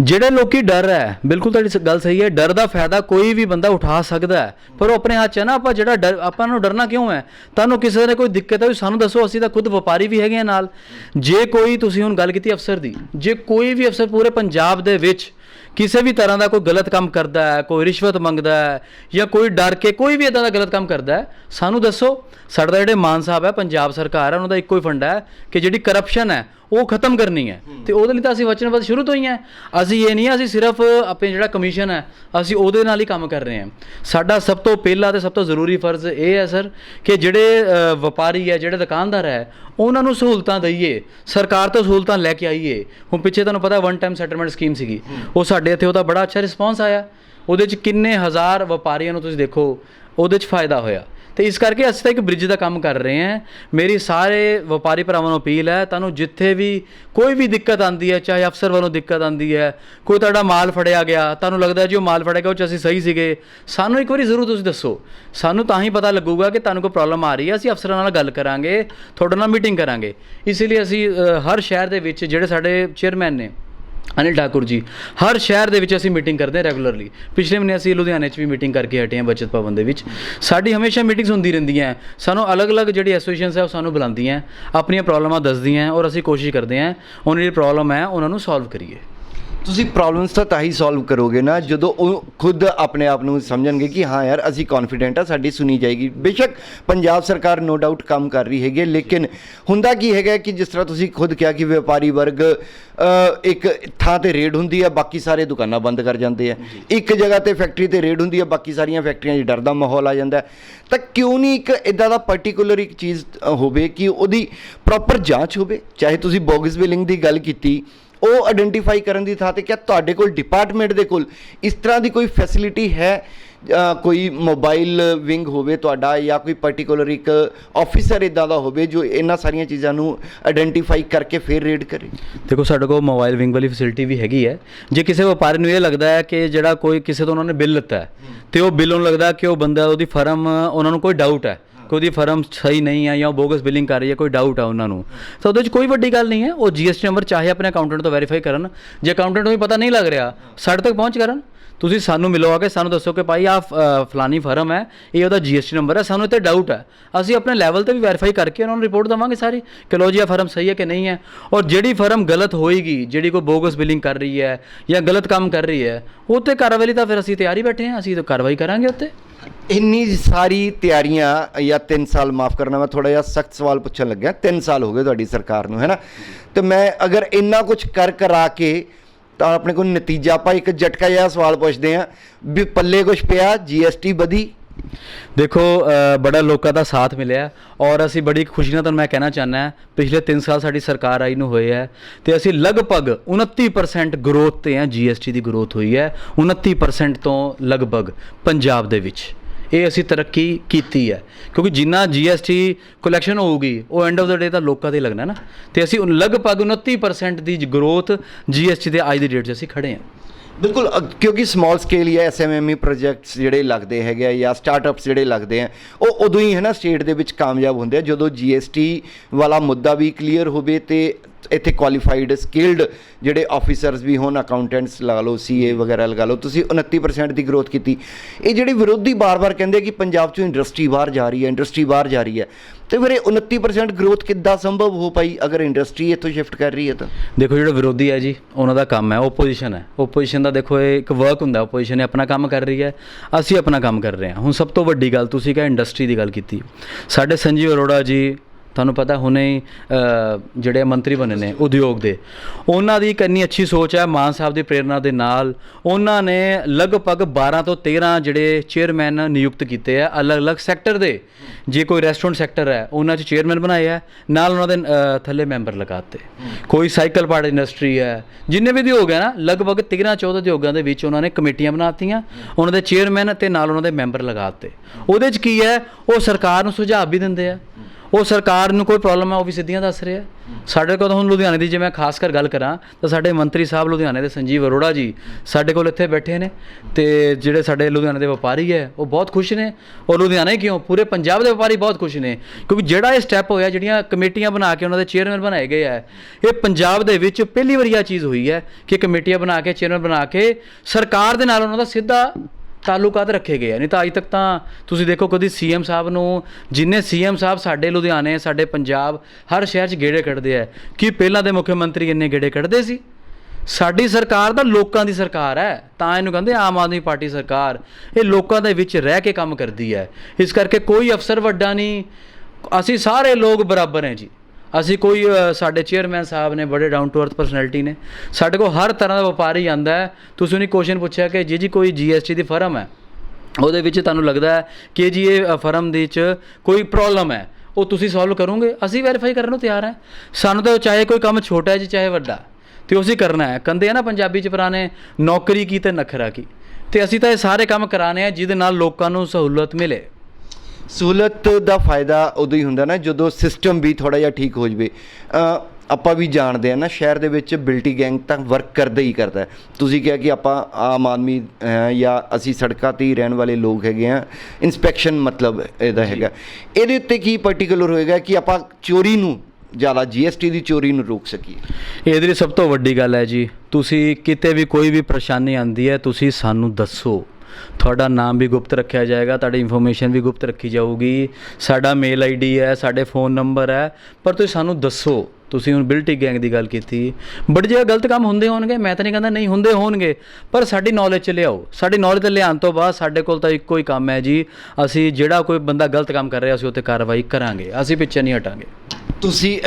ਜਿਹੜੇ ਲੋਕੀ ਡਰ ਹੈ, ਬਿਲਕੁਲ ਤੁਹਾਡੀ ਸ- ਗੱਲ ਸਹੀ ਹੈ, ਡਰ ਦਾ ਫਾਇਦਾ ਕੋਈ ਵੀ ਬੰਦਾ ਉਠਾ ਸਕਦਾ ਹੈ, ਪਰ ਉਹ ਆਪਣੇ ਹੱਥ 'ਚ ਹੈ ਨਾ, ਆਪਾਂ ਜਿਹੜਾ ਡਰ, ਆਪਾਂ ਨੂੰ ਡਰਨਾ ਕਿਉਂ ਹੈ? ਤੁਹਾਨੂੰ ਕਿਸੇ ਨੇ ਕੋਈ ਦਿੱਕਤ ਹੈ ਵੀ ਸਾਨੂੰ ਦੱਸੋ, ਅਸੀਂ ਤਾਂ ਖੁਦ ਵਪਾਰੀ ਵੀ ਹੈਗੇ ਆ ਨਾਲ। ਜੇ ਕੋਈ, ਤੁਸੀਂ ਹੁਣ ਗੱਲ ਕੀਤੀ ਅਫਸਰ ਦੀ, ਜੇ ਕੋਈ ਵੀ ਅਫਸਰ ਪੂਰੇ ਪੰਜਾਬ ਦੇ ਵਿੱਚ ਕਿਸੇ ਵੀ ਤਰ੍ਹਾਂ ਦਾ ਕੋਈ ਗਲਤ ਕੰਮ ਕਰਦਾ ਹੈ, ਕੋਈ ਰਿਸ਼ਵਤ ਮੰਗਦਾ ਹੈ ਜਾਂ ਕੋਈ ਡਰ ਕੇ ਕੋਈ ਵੀ ਇਦਾਂ ਦਾ ਗਲਤ ਕੰਮ ਕਰਦਾ ਹੈ, ਸਾਨੂੰ ਦੱਸੋ, ਸਾਡਾ ਜਿਹੜੇ ਮਾਨ ਸਾਹਿਬ ਹੈ, ਪੰਜਾਬ ਸਰਕਾਰ ਹੈ, ਉਹਨਾਂ ਦਾ ਇੱਕੋ ਹੀ ਫੰਡਾ ਹੈ ਕਿ ਜਿਹੜੀ ਕਰਪਸ਼ਨ ਹੈ ਉਹ ਖਤਮ ਕਰਨੀ ਹੈ। ਤੇ ਉਹਦੇ ਲਈ ਤਾਂ ਅਸੀਂ ਵਚਨਬੱਧ ਸ਼ੁਰੂ ਤੋਂ ਹੀ ਹੈ। ਅਸੀਂ ਇਹ ਨਹੀਂ ਅਸੀਂ ਸਿਰਫ ਆਪਣੇ ਜਿਹੜਾ ਕਮਿਸ਼ਨ ਹੈ ਅਸੀਂ ਉਹਦੇ ਨਾਲ ਹੀ ਕੰਮ ਕਰ ਰਹੇ ਹਾਂ। ਸਾਡਾ ਸਭ ਤੋਂ ਪਹਿਲਾ ਤੇ ਸਭ ਤੋਂ ਜ਼ਰੂਰੀ ਫਰਜ਼ ਇਹ ਹੈ ਸਰ ਕਿ ਜਿਹੜੇ ਵਪਾਰੀ ਹੈ ਜਿਹੜੇ ਦੁਕਾਨਦਾਰ ਹੈ ਉਹਨਾਂ ਨੂੰ ਸਹੂਲਤਾਂ ਦਈਏ। ਸਰਕਾਰ ਤੋਂ ਸਹੂਲਤਾਂ ਲੈ ਕੇ ਆਈਏ। ਹੁਣ ਪਿੱਛੇ ਤੁਹਾਨੂੰ ਪਤਾ ਵਨ ਟਾਈਮ ਸੈਟਲਮੈਂਟ ਸਕੀਮ ਸੀਗੀ। ਉਹ ਸਾਡੇ ਇੱਥੇ ਉਹਦਾ ਬੜਾ ਅੱਛਾ ਰਿਸਪੌਂਸ ਆਇਆ। ਉਹਦੇ 'ਚ ਕਿੰਨੇ ਹਜ਼ਾਰ ਵਪਾਰੀਆਂ ਨੂੰ ਤੁਸੀਂ ਦੇਖੋ ਉਹਦੇ 'ਚ ਫਾਇਦਾ ਹੋਇਆ। ਤੇ ਇਸ ਕਰਕੇ ਅਸੀਂ ਤਾਂ ਇੱਕ ਬ੍ਰਿਜ ਦਾ ਕੰਮ ਕਰ ਰਹੇ ਹਾਂ। ਮੇਰੀ ਸਾਰੇ ਵਪਾਰੀ ਭਰਾਵਾਂ ਨੂੰ ਅਪੀਲ ਹੈ, ਤੁਹਾਨੂੰ ਜਿੱਥੇ ਵੀ ਕੋਈ ਵੀ ਦਿੱਕਤ ਆਂਦੀ ਹੈ, ਚਾਹੇ ਅਫਸਰ ਵੱਲੋਂ ਦਿੱਕਤ ਆਂਦੀ ਹੈ, ਕੋਈ ਤੁਹਾਡਾ ਮਾਲ ਫੜਿਆ ਗਿਆ, ਤੁਹਾਨੂੰ ਲੱਗਦਾ ਜੀ ਉਹ ਮਾਲ ਫੜਿਆ ਗਿਆ, ਉਹ ਚ ਅਸੀਂ ਸਹੀ ਸੀਗੇ, ਸਾਨੂੰ ਇੱਕ ਵਾਰੀ ਜ਼ਰੂਰ ਤੁਸੀਂ ਦੱਸੋ। ਸਾਨੂੰ ਤਾਂ ਹੀ ਪਤਾ ਲੱਗੂਗਾ ਕਿ ਤੁਹਾਨੂੰ ਕੋਈ ਪ੍ਰੋਬਲਮ ਆ ਰਹੀ ਹੈ, ਅਸੀਂ ਅਫਸਰਾਂ ਨਾਲ ਗੱਲ ਕਰਾਂਗੇ, ਤੁਹਾਡੇ ਨਾਲ ਮੀਟਿੰਗ ਕਰਾਂਗੇ। ਇਸ ਲਈ ਅਸੀਂ ਹਰ ਸ਼ਹਿਰ ਦੇ ਵਿੱਚ ਜਿਹੜੇ ਸਾਡੇ ਚੇਅਰਮੈਨ ਨੇ ਅਨਿਲ ਠਾਕੁਰ ਜੀ, ਹਰ ਸ਼ਹਿਰ ਦੇ ਵਿੱਚ ਅਸੀਂ ਮੀਟਿੰਗ ਕਰਦੇ ਹਾਂ ਰੈਗੂਲਰਲੀ ਪਿਛਲੇ ਮਹੀਨੇ ਅਸੀਂ ਲੁਧਿਆਣੇ 'ਚ ਵੀ ਮੀਟਿੰਗ ਕਰਕੇ ਹਟੇ ਹਾਂ ਬਚਤ ਭਵਨ ਦੇ ਵਿੱਚ। ਸਾਡੀ ਹਮੇਸ਼ਾ ਮੀਟਿੰਗਸ ਹੁੰਦੀ ਰਹਿੰਦੀਆਂ ਸਾਨੂੰ ਅਲੱਗ-ਅਲੱਗ ਜਿਹੜੀ ਐਸੋਸੀਏਸ਼ਨਸ ਹੈ ਉਹ ਸਾਨੂੰ ਬੁਲਾਉਂਦੀਆਂ ਆਪਣੀਆਂ ਪ੍ਰੋਬਲਮਾਂ ਦੱਸਦੀਆਂ ਔਰ ਅਸੀਂ ਕੋਸ਼ਿਸ਼ ਕਰਦੇ ਹਾਂ, ਉਹਨਾਂ ਦੀ ਪ੍ਰੋਬਲਮ ਹੈ ਉਹਨਾਂ ਨੂੰ ਸੋਲਵ ਕਰੀਏ। ਤੁਸੀਂ ਪ੍ਰੋਬਲਮਸ ਤਾਂ ਤਾਂ ਹੀ ਸੋਲਵ ਕਰੋਗੇ ਨਾ ਜਦੋਂ ਉਹ ਖੁਦ ਆਪਣੇ ਆਪ ਨੂੰ ਸਮਝਣਗੇ ਕਿ ਹਾਂ ਯਾਰ ਅਸੀਂ ਕੌਨਫੀਡੈਂਟ ਆ ਸਾਡੀ ਸੁਣੀ ਜਾਏਗੀ। ਬੇਸ਼ੱਕ ਪੰਜਾਬ ਸਰਕਾਰ ਨੋ ਡਾਊਟ ਕੰਮ ਕਰ ਰਹੀ ਹੈਗੀ ਹੈ, ਲੇਕਿਨ ਹੁੰਦਾ ਕੀ ਹੈਗਾ ਕਿ ਜਿਸ ਤਰ੍ਹਾਂ ਤੁਸੀਂ ਖੁਦ ਕਿਹਾ ਕਿ ਵਪਾਰੀ ਵਰਗ ਅ, ਇੱਕ ਥਾਂ ਤੇ ਰੇਡ ਹੁੰਦੀ ਹੈ ਬਾਕੀ ਸਾਰੇ ਦੁਕਾਨਾਂ ਬੰਦ ਕਰ ਜਾਂਦੇ ਆ। ਇੱਕ ਜਗ੍ਹਾ ਤੇ ਫੈਕਟਰੀ ਤੇ ਰੇਡ ਹੁੰਦੀ ਹੈ ਬਾਕੀ ਸਾਰੀਆਂ ਫੈਕਟਰੀਆਂ 'ਚ ਡਰ ਦਾ ਮਾਹੌਲ ਆ ਜਾਂਦਾ ਹੈ। ਤਾਂ ਕਿਉਂ ਨਹੀਂ ਇੱਕ ਇਦਾਂ ਦਾ ਪਾਰਟਿਕੂਲਰ ਇੱਕ ਚੀਜ਼ ਅ, ਹੋਵੇ ਕਿ ਉਹਦੀ ਪ੍ਰੋਪਰ ਜਾਂਚ ਹੋਵੇ? ਚਾਹੇ ਤੁਸੀਂ ਬੋਗਸ ਬਿਲਿੰਗ ਦੀ ਗੱਲ ਕੀਤੀ ਉਹ ਆਇਡੈਂਟੀਫਾਈ ਕਰਨ ਦੀ ਥਾਂ ਤੇ ਕਿਆ ਤੁਹਾਡੇ ਕੋਲ ਡਿਪਾਰਟਮੈਂਟ ਦੇ ਕੋਲ ਇਸ ਤਰ੍ਹਾਂ ਦੀ ਕੋਈ ਫੈਸਿਲਿਟੀ ਹੈ ਕੋਈ ਮੋਬਾਈਲ ਵਿੰਗ ਹੋਵੇ ਤੁਹਾਡਾ ਜਾਂ ਕੋਈ ਪਾਰਟਿਕੂਲਰ ਇੱਕ ਆਫੀਸਰ ਇਦਾਂ ਦਾ ਹੋਵੇ ਜੋ ਇਹਨਾਂ ਸਾਰੀਆਂ ਚੀਜ਼ਾਂ ਨੂੰ ਆਇਡੈਂਟੀਫਾਈ ਕਰਕੇ ਫਿਰ ਰੇਡ ਕਰੇ? ਦੇਖੋ, ਸਾਡੇ ਕੋਲ ਮੋਬਾਈਲ ਵਿੰਗ ਵਾਲੀ ਫੈਸਿਲਿਟੀ ਵੀ ਹੈਗੀ ਹੈ। ਜੇ ਕਿਸੇ ਵਪਾਰੀ ਨੂੰ ਇਹ ਲੱਗਦਾ ਹੈ ਕਿ ਜਿਹੜਾ ਕੋਈ ਕਿਸੇ ਤੋਂ ਉਹਨਾਂ ਨੇ ਬਿੱਲ ਲਿੱਤਾ ਹੈ, ਤੇ ਉਹ ਬਿੱਲ ਉਹਨੂੰ ਲੱਗਦਾ ਕਿ ਉਹ ਬੰਦਾ ਉਹਦੀ ਫਰਮ, ਉਹਨਾਂ ਨੂੰ ਕੋਈ ਡਾਊਟ ਹੈ। ਕਿ ਉਹਦੀ ਫਰਮ ਸਹੀ ਨਹੀਂ ਹੈ ਜਾਂ ਉਹ ਬੋਗਸ ਬਿਲਿੰਗ ਕਰ ਰਹੀ ਹੈ, ਕੋਈ ਡਾਊਟ ਆ ਉਹਨਾਂ ਨੂੰ। ਤਾਂ ਉਹਦੇ 'ਚ ਕੋਈ ਵੱਡੀ ਗੱਲ ਨਹੀਂ ਹੈ। ਉਹ ਜੀਐਸਟੀ ਨੰਬਰ ਚਾਹੇ ਆਪਣੇ ਅਕਾਊਂਟੈਂਟ ਤੋਂ ਵੈਰੀਫਾਈ ਕਰਨ। ਜੇ ਅਕਾਊਂਟੈਂਟ ਨੂੰ ਵੀ ਪਤਾ ਨਹੀਂ ਲੱਗ ਰਿਹਾ, ਸਾਡੇ ਤੱਕ ਪਹੁੰਚ ਕਰਨ। ਤੁਸੀਂ ਸਾਨੂੰ ਮਿਲੋ ਆ ਕੇ, ਸਾਨੂੰ ਦੱਸੋ ਕਿ ਭਾਈ ਆ ਫਲਾਨੀ ਫਰਮ ਹੈ, ਇਹ ਉਹਦਾ ਜੀਐਸਟੀ ਨੰਬਰ ਹੈ, ਸਾਨੂੰ ਇੱਥੇ ਡਾਊਟ ਹੈ। ਅਸੀਂ ਆਪਣੇ ਲੈਵਲ ਤੇ ਵੀ ਵੈਰੀਫਾਈ ਕਰਕੇ ਉਹਨਾਂ ਨੂੰ ਰਿਪੋਰਟ ਦਵਾਂਗੇ ਸਾਰੀ ਕਿ ਲੋ ਜੀ ਆ ਫਰਮ ਸਹੀ ਹੈ ਕਿ ਨਹੀਂ ਹੈ। ਔਰ ਜਿਹੜੀ ਫਰਮ ਗਲਤ ਹੋਏਗੀ, ਜਿਹੜੀ ਕੋਈ ਬੋਗਸ ਬਿਲਿੰਗ ਕਰ ਰਹੀ ਹੈ ਜਾਂ ਗਲਤ ਕੰਮ ਕਰ ਰਹੀ ਹੈ, ਉਹ ਤੇ ਕਾਰਵਾਈ ਲਈ ਤਾਂ ਫਿਰ ਅਸੀਂ ਤਿਆਰੀ ਬੈਠੇ ਹਾਂ, ਅਸੀਂ ਤਾਂ ਕਾਰਵਾਈ ਕਰਾਂਗੇ ਉੱਤੇ। ਇੰਨੀ ਸਾਰੀ ਤਿਆਰੀਆਂ ਜਾਂ 3 ਸਾਲ ਮਾਫ ਕਰਨਾ, ਮੈਂ ਥੋੜਾ ਜਿਹਾ ਸਖਤ ਸਵਾਲ ਪੁੱਛਣ ਲੱਗਿਆ 3 ਸਾਲ ਹੋ ਗਏ ਤੁਹਾਡੀ ਸਰਕਾਰ ਨੂੰ, ਹੈ ਨਾ? ਤੇ ਮੈਂ ਅਗਰ ਇੰਨਾ ਕੁਝ ਕਰ ਕਰਾ ਕੇ ਤਾਂ ਆਪਣੇ ਕੋਲ ਨਤੀਜਾ, ਆਪਾਂ ਇੱਕ ਝਟਕਾ ਜਿਹਾ ਸਵਾਲ ਪੁੱਛਦੇ ਆਂ ਵੀ ਪੱਲੇ ਕੁਝ ਪਿਆ ਜੀਐਸਟੀ ਵਧੀ? ਦੇਖੋ ਬੜਾ ਲੋਕਾਂ ਦਾ ਸਾਥ ਮਿਲਿਆ ਔਰ ਅਸੀਂ ਬੜੀ ਖੁਸ਼ੀ ਨਾਲ ਤੁਹਾਨੂੰ ਮੈਂ ਕਹਿਣਾ ਚਾਹੁੰਦਾ ਪਿਛਲੇ 3 ਸਾਲ ਸਾਡੀ ਸਰਕਾਰ ਆਈ ਨੂੰ ਹੋਏ ਹੈ ਤੇ ਅਸੀਂ ਲਗਭਗ 29% ਗਰੋਥ ਤੇ ਆ ਜੀਐਸਟੀ ਦੀ ਗਰੋਥ ਹੋਈ ਹੈ 29% ਤੋਂ ਲਗਭਗ ਪੰਜਾਬ ਦੇ ਵਿੱਚ। ਇਹ ਅਸੀਂ ਤਰੱਕੀ ਕੀਤੀ ਹੈ। ਕਿਉਂਕਿ ਜਿੰਨਾ ਜੀਐਸਟੀ ਕਲੈਕਸ਼ਨ ਹੋਊਗੀ ਉਹ ਐਂਡ ਆਫ ਦਾ ਡੇ ਤਾਂ ਲੋਕਾਂ ਤੇ ਹੀ ਲੱਗਣਾ ਨਾ। ਤੇ ਅਸੀਂ ਲਗਭਗ 29% ਦੀ ਗਰੋਥ ਜੀਐਸਟੀ ਦੇ ਅੱਜ ਦੀ ਡੇਟ 'ਚ ਅਸੀਂ ਖੜੇ ਹਾਂ। ਬਿਲਕੁਲ ਅ, ਕਿਉਂਕਿ ਸਮਾਲ ਸਕੇਲ ਜਾਂ ਐਸਐਮਐਮਈ ਪ੍ਰੋਜੈਕਟਸ ਜਿਹੜੇ ਲੱਗਦੇ ਹੈਗੇ ਆ ਜਾਂ ਸਟਾਰਟਅਪਸ ਜਿਹੜੇ ਲੱਗਦੇ ਆ ਉਹ ਉਦੋਂ ਹੀ ਹੈ ਨਾ ਸਟੇਟ ਦੇ ਵਿੱਚ ਕਾਮਯਾਬ ਹੁੰਦੇ ਆ। ਜਦੋਂ ਜੀਐਸਟੀ ਵਾਲਾ ਮੁੱਦਾ ਵੀ ਕਲੀਅਰ ਹੋਵੇ ਤੇ ਇੱਥੇ ਕੁਆਲੀਫਾਈਡ ਸਕਿਲਡ ਜਿਹੜੇ ਆਫੀਸਰਸ ਵੀ ਹੋਣ ਅਕਾਊਂਟੈਂਟਸ ਲਗਾ ਲਓ ਸੀਏ ਵਗੈਰਾ ਲਗਾ ਲਓ, ਤੁਸੀਂ 29% ਦੀ ਗਰੋਥ ਕੀਤੀ। ਇਹ ਜਿਹੜੇ ਵਿਰੋਧੀ ਬਾਰ-ਬਾਰ ਕਹਿੰਦੇ ਕਿ ਪੰਜਾਬ ਚੋਂ ਇੰਡਸਟਰੀ ਬਾਹਰ ਜਾ ਰਹੀ ਹੈ ਇੰਡਸਟਰੀ ਬਾਹਰ ਜਾ ਰਹੀ ਹੈ, ਤੇ ਫਿਰ ਇਹ 29% ਗਰੋਥ ਕਿੱਦਾਂ ਸੰਭਵ ਹੋ ਪਾਈ? ਅਗਰ ਇੰਡਸਟਰੀ ਇੱਥੋਂ ਸ਼ਿਫਟ ਕਰ ਰਹੀ ਹੈ ਤਾਂ। ਦੇਖੋ, ਜਿਹੜਾ ਵਿਰੋਧੀ ਹੈ ਜੀ, ਉਹਨਾਂ ਦਾ ਕੰਮ ਹੈ ਓਪੋਜੀਸ਼ਨ ਹੈ। ਓਪੋਜੀਸ਼ਨ ਦਾ ਦੇਖੋ, ਇਹ ਇੱਕ ਵਰਕ ਹੁੰਦਾ ਓਪੋਜੀਸ਼ਨ ਨੇ ਆਪਣਾ ਕੰਮ ਕਰ ਰਹੀ ਹੈ, ਅਸੀਂ ਆਪਣਾ ਕੰਮ ਕਰ ਰਹੇ ਹਾਂ। ਹੁਣ ਸਭ ਤੋਂ ਵੱਡੀ ਗੱਲ ਤੁਸੀਂ ਕਿਹਾ ਇੰਡਸਟਰੀ ਦੀ ਗੱਲ ਕੀਤੀ। ਸਾਡੇ ਸੰਜੀਵ ਅਰੋੜਾ ਜੀ ਤੁਹਾਨੂੰ ਪਤਾ ਹੁਣੇ ਜਿਹੜੇ ਮੰਤਰੀ ਬਣੇ ਨੇ ਉਦਯੋਗ ਦੇ। ਉਹਨਾਂ ਦੀ ਇੱਕ ਇੰਨੀ ਅੱਛੀ ਸੋਚ ਹੈ ਮਾਨ ਸਾਹਿਬ ਦੀ ਪ੍ਰੇਰਣਾ ਦੇ ਨਾਲ। ਉਹਨਾਂ ਨੇ ਲਗਭਗ 12 ਤੋਂ 13 ਜਿਹੜੇ ਚੇਅਰਮੈਨ ਨਿਯੁਕਤ ਕੀਤੇ ਆ ਅਲੱਗ-ਅਲੱਗ ਸੈਕਟਰ ਦੇ। ਜੇ ਕੋਈ ਰੈਸਟੋਰੈਂਟ ਸੈਕਟਰ ਹੈ, ਉਹਨਾਂ 'ਚ ਚੇਅਰਮੈਨ ਬਣਾਏ ਆ, ਨਾਲ ਉਹਨਾਂ ਦੇ ਥੱਲੇ ਮੈਂਬਰ ਲਗਾਤੇ ਕੋਈ ਸਾਈਕਲ ਪਾਰਟ ਇੰਡਸਟਰੀ ਹੈ, ਜਿੰਨੇ ਵੀ ਉਦਯੋਗ ਹੈ ਨਾ, ਲਗਭਗ 13 14 ਉਦਯੋਗਾਂ ਦੇ ਵਿੱਚ ਉਹਨਾਂ ਨੇ ਕਮੇਟੀਆਂ ਬਣਾਤੀਆਂ ਉਹਨਾਂ ਦੇ ਚੇਅਰਮੈਨ ਤੇ ਨਾਲ ਉਹਨਾਂ ਦੇ ਮੈਂਬਰ ਲਗਾਤੇ ਉਹਦੇ 'ਚ ਕੀ ਹੈ, ਉਹ ਸਰਕਾਰ ਨੂੰ ਸੁਝਾਅ ਵੀ ਦਿੰਦੇ ਆ। ਉਹ ਸਰਕਾਰ ਨੂੰ ਕੋਈ ਪ੍ਰੋਬਲਮ ਹੈ, ਉਹ ਵੀ ਸਿੱਧੀਆਂ ਦੱਸ ਰਿਹਾ। ਸਾਡੇ ਕੋਲ ਹੁਣ ਲੁਧਿਆਣੇ ਦੀ ਜੇ ਮੈਂ ਖਾਸ ਕਰ ਗੱਲ ਕਰਾਂ, ਤਾਂ ਸਾਡੇ ਮੰਤਰੀ ਸਾਹਿਬ ਲੁਧਿਆਣੇ ਦੇ ਸੰਜੀਵ ਅਰੋੜਾ ਜੀ ਸਾਡੇ ਕੋਲ ਇੱਥੇ ਬੈਠੇ ਨੇ ਤੇ ਜਿਹੜੇ ਸਾਡੇ ਲੁਧਿਆਣੇ ਦੇ ਵਪਾਰੀ ਹੈ, ਉਹ ਬਹੁਤ ਖੁਸ਼ ਨੇ। ਉਹ ਲੁਧਿਆਣੇ ਕਿਉਂ? ਪੂਰੇ ਪੰਜਾਬ ਦੇ ਵਪਾਰੀ ਬਹੁਤ ਖੁਸ਼ ਨੇ, ਕਿਉਂਕਿ ਜਿਹੜਾ ਇਹ ਸਟੈਪ ਹੋਇਆ, ਜਿਹੜੀਆਂ ਕਮੇਟੀਆਂ ਬਣਾ ਕੇ ਉਹਨਾਂ ਦੇ ਚੇਅਰਮੈਨ ਬਣਾਏ ਗਏ ਹੈ ਇਹ ਪੰਜਾਬ ਦੇ ਵਿੱਚ ਪਹਿਲੀ ਵਾਰੀ ਇਹ ਚੀਜ਼ ਹੋਈ ਹੈ ਕਿ ਕਮੇਟੀਆਂ ਬਣਾ ਕੇ ਚੇਅਰਮੈਨ ਬਣਾ ਕੇ ਸਰਕਾਰ ਦੇ ਨਾਲ ਉਹਨਾਂ ਦਾ ਸਿੱਧਾ ਤਾਲੁਕਾਤ ਰੱਖੇ ਗਏ ਆ। ਨਹੀਂ ਤਾਂ ਅੱਜ ਤੱਕ ਤਾਂ ਤੁਸੀਂ ਦੇਖੋ ਕਦੀ ਸੀਐਮ ਸਾਹਿਬ ਨੂੰ, ਜਿੰਨੇ ਸੀਐਮ ਸਾਹਿਬ ਸਾਡੇ ਲੁਧਿਆਣੇ, ਸਾਡੇ ਪੰਜਾਬ, ਹਰ ਸ਼ਹਿਰ 'ਚ ਗੇੜੇ ਕੱਢਦੇ ਆ। ਕੀ ਪਹਿਲਾਂ ਦੇ ਮੁੱਖ ਮੰਤਰੀ ਇੰਨੇ ਗੇੜੇ ਕੱਢਦੇ ਸੀ? ਸਾਡੀ ਸਰਕਾਰ ਤਾਂ ਲੋਕਾਂ ਦੀ ਸਰਕਾਰ ਹੈ। ਤਾਂ ਇਹਨੂੰ ਕਹਿੰਦੇ ਆਮ ਆਦਮੀ ਪਾਰਟੀ ਸਰਕਾਰ। ਇਹ ਲੋਕਾਂ ਦੇ ਵਿੱਚ ਰਹਿ ਕੇ ਕੰਮ ਕਰਦੀ ਹੈ। ਇਸ ਕਰਕੇ ਕੋਈ ਅਫਸਰ ਵੱਡਾ ਨਹੀਂ। ਅਸੀਂ ਸਾਰੇ ਲੋਕ ਬਰਾਬਰ ਹਾਂ ਜੀ। ਅਸੀਂ ਕੋਈ ਸਾਡੇ ਚੇਅਰਮੈਨ ਸਾਹਿਬ ਨੇ ਬੜੇ ਡਾਊਨ ਟੂ ਅਰਥ ਪਰਸਨੈਲਿਟੀ ਨੇ। ਸਾਡੇ ਕੋਲ ਹਰ ਤਰ੍ਹਾਂ ਦਾ ਵਪਾਰੀ ਆਂਦਾ ਹੈ। ਤੁਸੀਂ ਉਹਨੇ ਕੁਐਸਚਨ ਪੁੱਛਿਆ ਕਿ ਜੀ ਜੀ ਕੋਈ ਜੀਐਸਟੀ ਦੀ ਫਰਮ ਹੈ? ਉਹਦੇ ਵਿੱਚ ਤੁਹਾਨੂੰ ਲੱਗਦਾ ਹੈ ਕਿ ਜੀ ਇਹ ਫਰਮ ਦੇ ਵਿੱਚ ਕੋਈ ਪ੍ਰੋਬਲਮ ਹੈ? ਉਹ ਤੁਸੀਂ ਸੋਲਵ ਕਰੋਗੇ? ਅਸੀਂ ਵੈਰੀਫਾਈ ਕਰਨ ਨੂੰ ਤਿਆਰ ਹਾਂ। ਸਾਨੂੰ ਤਾਂ ਚਾਹੇ ਕੋਈ ਕੰਮ ਛੋਟਾ ਹੈ ਜੀ, ਚਾਹੇ ਵੱਡਾ। ਤੇ ਉਹ ਅਸੀਂ ਕਰਨਾ ਹੈ। ਕਹਿੰਦੇ ਆ ਨਾ ਪੰਜਾਬੀ ਚ ਪੁਰਾਣੇ, ਨੌਕਰੀ ਕੀ ਤੇ ਨਖਰਾ ਕੀ। ਤੇ ਅਸੀਂ ਤਾਂ ਇਹ ਸਾਰੇ ਕੰਮ ਕਰਾਣੇ ਆ, ਜਿਹਦੇ ਨਾਲ ਲੋਕਾਂ ਨੂੰ ਸਹੂਲਤ ਮਿਲੇ। ਸਹੂਲਤ ਦਾ ਫਾਇਦਾ ਉਦੋਂ ਹੀ ਹੁੰਦਾ ਨਾ ਜਦੋਂ ਸਿਸਟਮ ਵੀ ਥੋੜਾ ਜਿਹਾ ਠੀਕ ਹੋ ਜਵੇ। ਆਪਾਂ ਵੀ ਜਾਣਦੇ ਆ ਨਾ ਸ਼ਹਿਰ ਦੇ ਵਿੱਚ ਬਿਲਟੀ ਗੈਂਗ ਤਾਂ ਵਰਕ ਕਰਦਾ ਹੀ ਕਰਦਾ। ਤੁਸੀਂ ਕਿਹਾ ਕਿ ਆਪਾਂ ਆਮ ਆਦਮੀ ਜਾਂ ਅਸੀਂ ਸੜਕਾਂ ਤੇ ਹੀ ਰਹਿਣ ਵਾਲੇ ਲੋਕ ਹੈਗੇ ਆ ਇਨਸਪੈਕਸ਼ਨ ਮਤਲਬ ਇਹਦਾ ਹੈਗਾ। ਇਹਦੇ ਉੱਤੇ ਕੀ ਪਾਰਟਿਕੂਲਰ ਹੋਏਗਾ ਕਿ ਆਪਾਂ ਚੋਰੀ ਨੂੰ ਜ਼ਿਆਦਾ ਜੀਐਸਟੀ ਦੀ ਚੋਰੀ ਨੂੰ ਰੋਕ ਸਕੀਏ? ਇਹਦੇ ਲਈ ਸਭ ਤੋਂ ਵੱਡੀ ਗੱਲ ਹੈ ਜੀ ਤੁਸੀਂ ਕਿਤੇ ਵੀ ਕੋਈ ਵੀ ਪਰੇਸ਼ਾਨੀ ਆਂਦੀ ਹੈ ਤੁਸੀਂ ਸਾਨੂੰ ਦੱਸੋ। ਤੁਹਾਡਾ ਨਾਮ ਵੀ ਗੁਪਤ ਰੱਖਿਆ ਜਾਏਗਾ, ਤੁਹਾਡੀ ਇਨਫੋਰਮੇਸ਼ਨ ਵੀ ਗੁਪਤ ਰੱਖੀ ਜਾਊਗੀ। ਸਾਡਾ ਮੇਲ ਆਈਡੀ ਹੈ, ਸਾਡੇ ਫੋਨ ਨੰਬਰ ਹੈ, ਪਰ ਤੁਸੀਂ ਸਾਨੂੰ ਦੱਸੋ, ਤੁਸੀਂ ਹੁਣ ਬਿਲਟੀ ਗੈਂਗ ਦੀ ਗੱਲ ਕੀਤੀ। ਬਟ ਜੇ ਗਲਤ ਕੰਮ ਹੁੰਦੇ ਹੋਣਗੇ, ਮੈਂ ਤਾਂ ਨਹੀਂ ਕਹਿੰਦਾ ਨਹੀਂ ਹੁੰਦੇ ਹੋਣਗੇ, ਪਰ ਸਾਡੀ ਨੌਲੇਜ ਚ ਲਿਆਓ। ਸਾਡੀ ਨੌਲੇਜ ਤੇ ਲਿਆਉਣ ਤੋਂ ਬਾਅਦ ਸਾਡੇ ਕੋਲ ਤਾਂ ਇੱਕੋ ਹੀ ਕੰਮ ਹੈ ਜੀ, ਅਸੀਂ ਜਿਹੜਾ ਕੋਈ ਬੰਦਾ ਗਲਤ ਕੰਮ ਕਰ ਰਿਹਾ, ਅਸੀਂ ਉੱਤੇ ਕਾਰਵਾਈ ਕਰਾਂਗੇ, ਅਸੀਂ ਪਿੱਛੇ ਨਹੀਂ ਹਟਾਂਗੇ। ਤੁਸੀਂ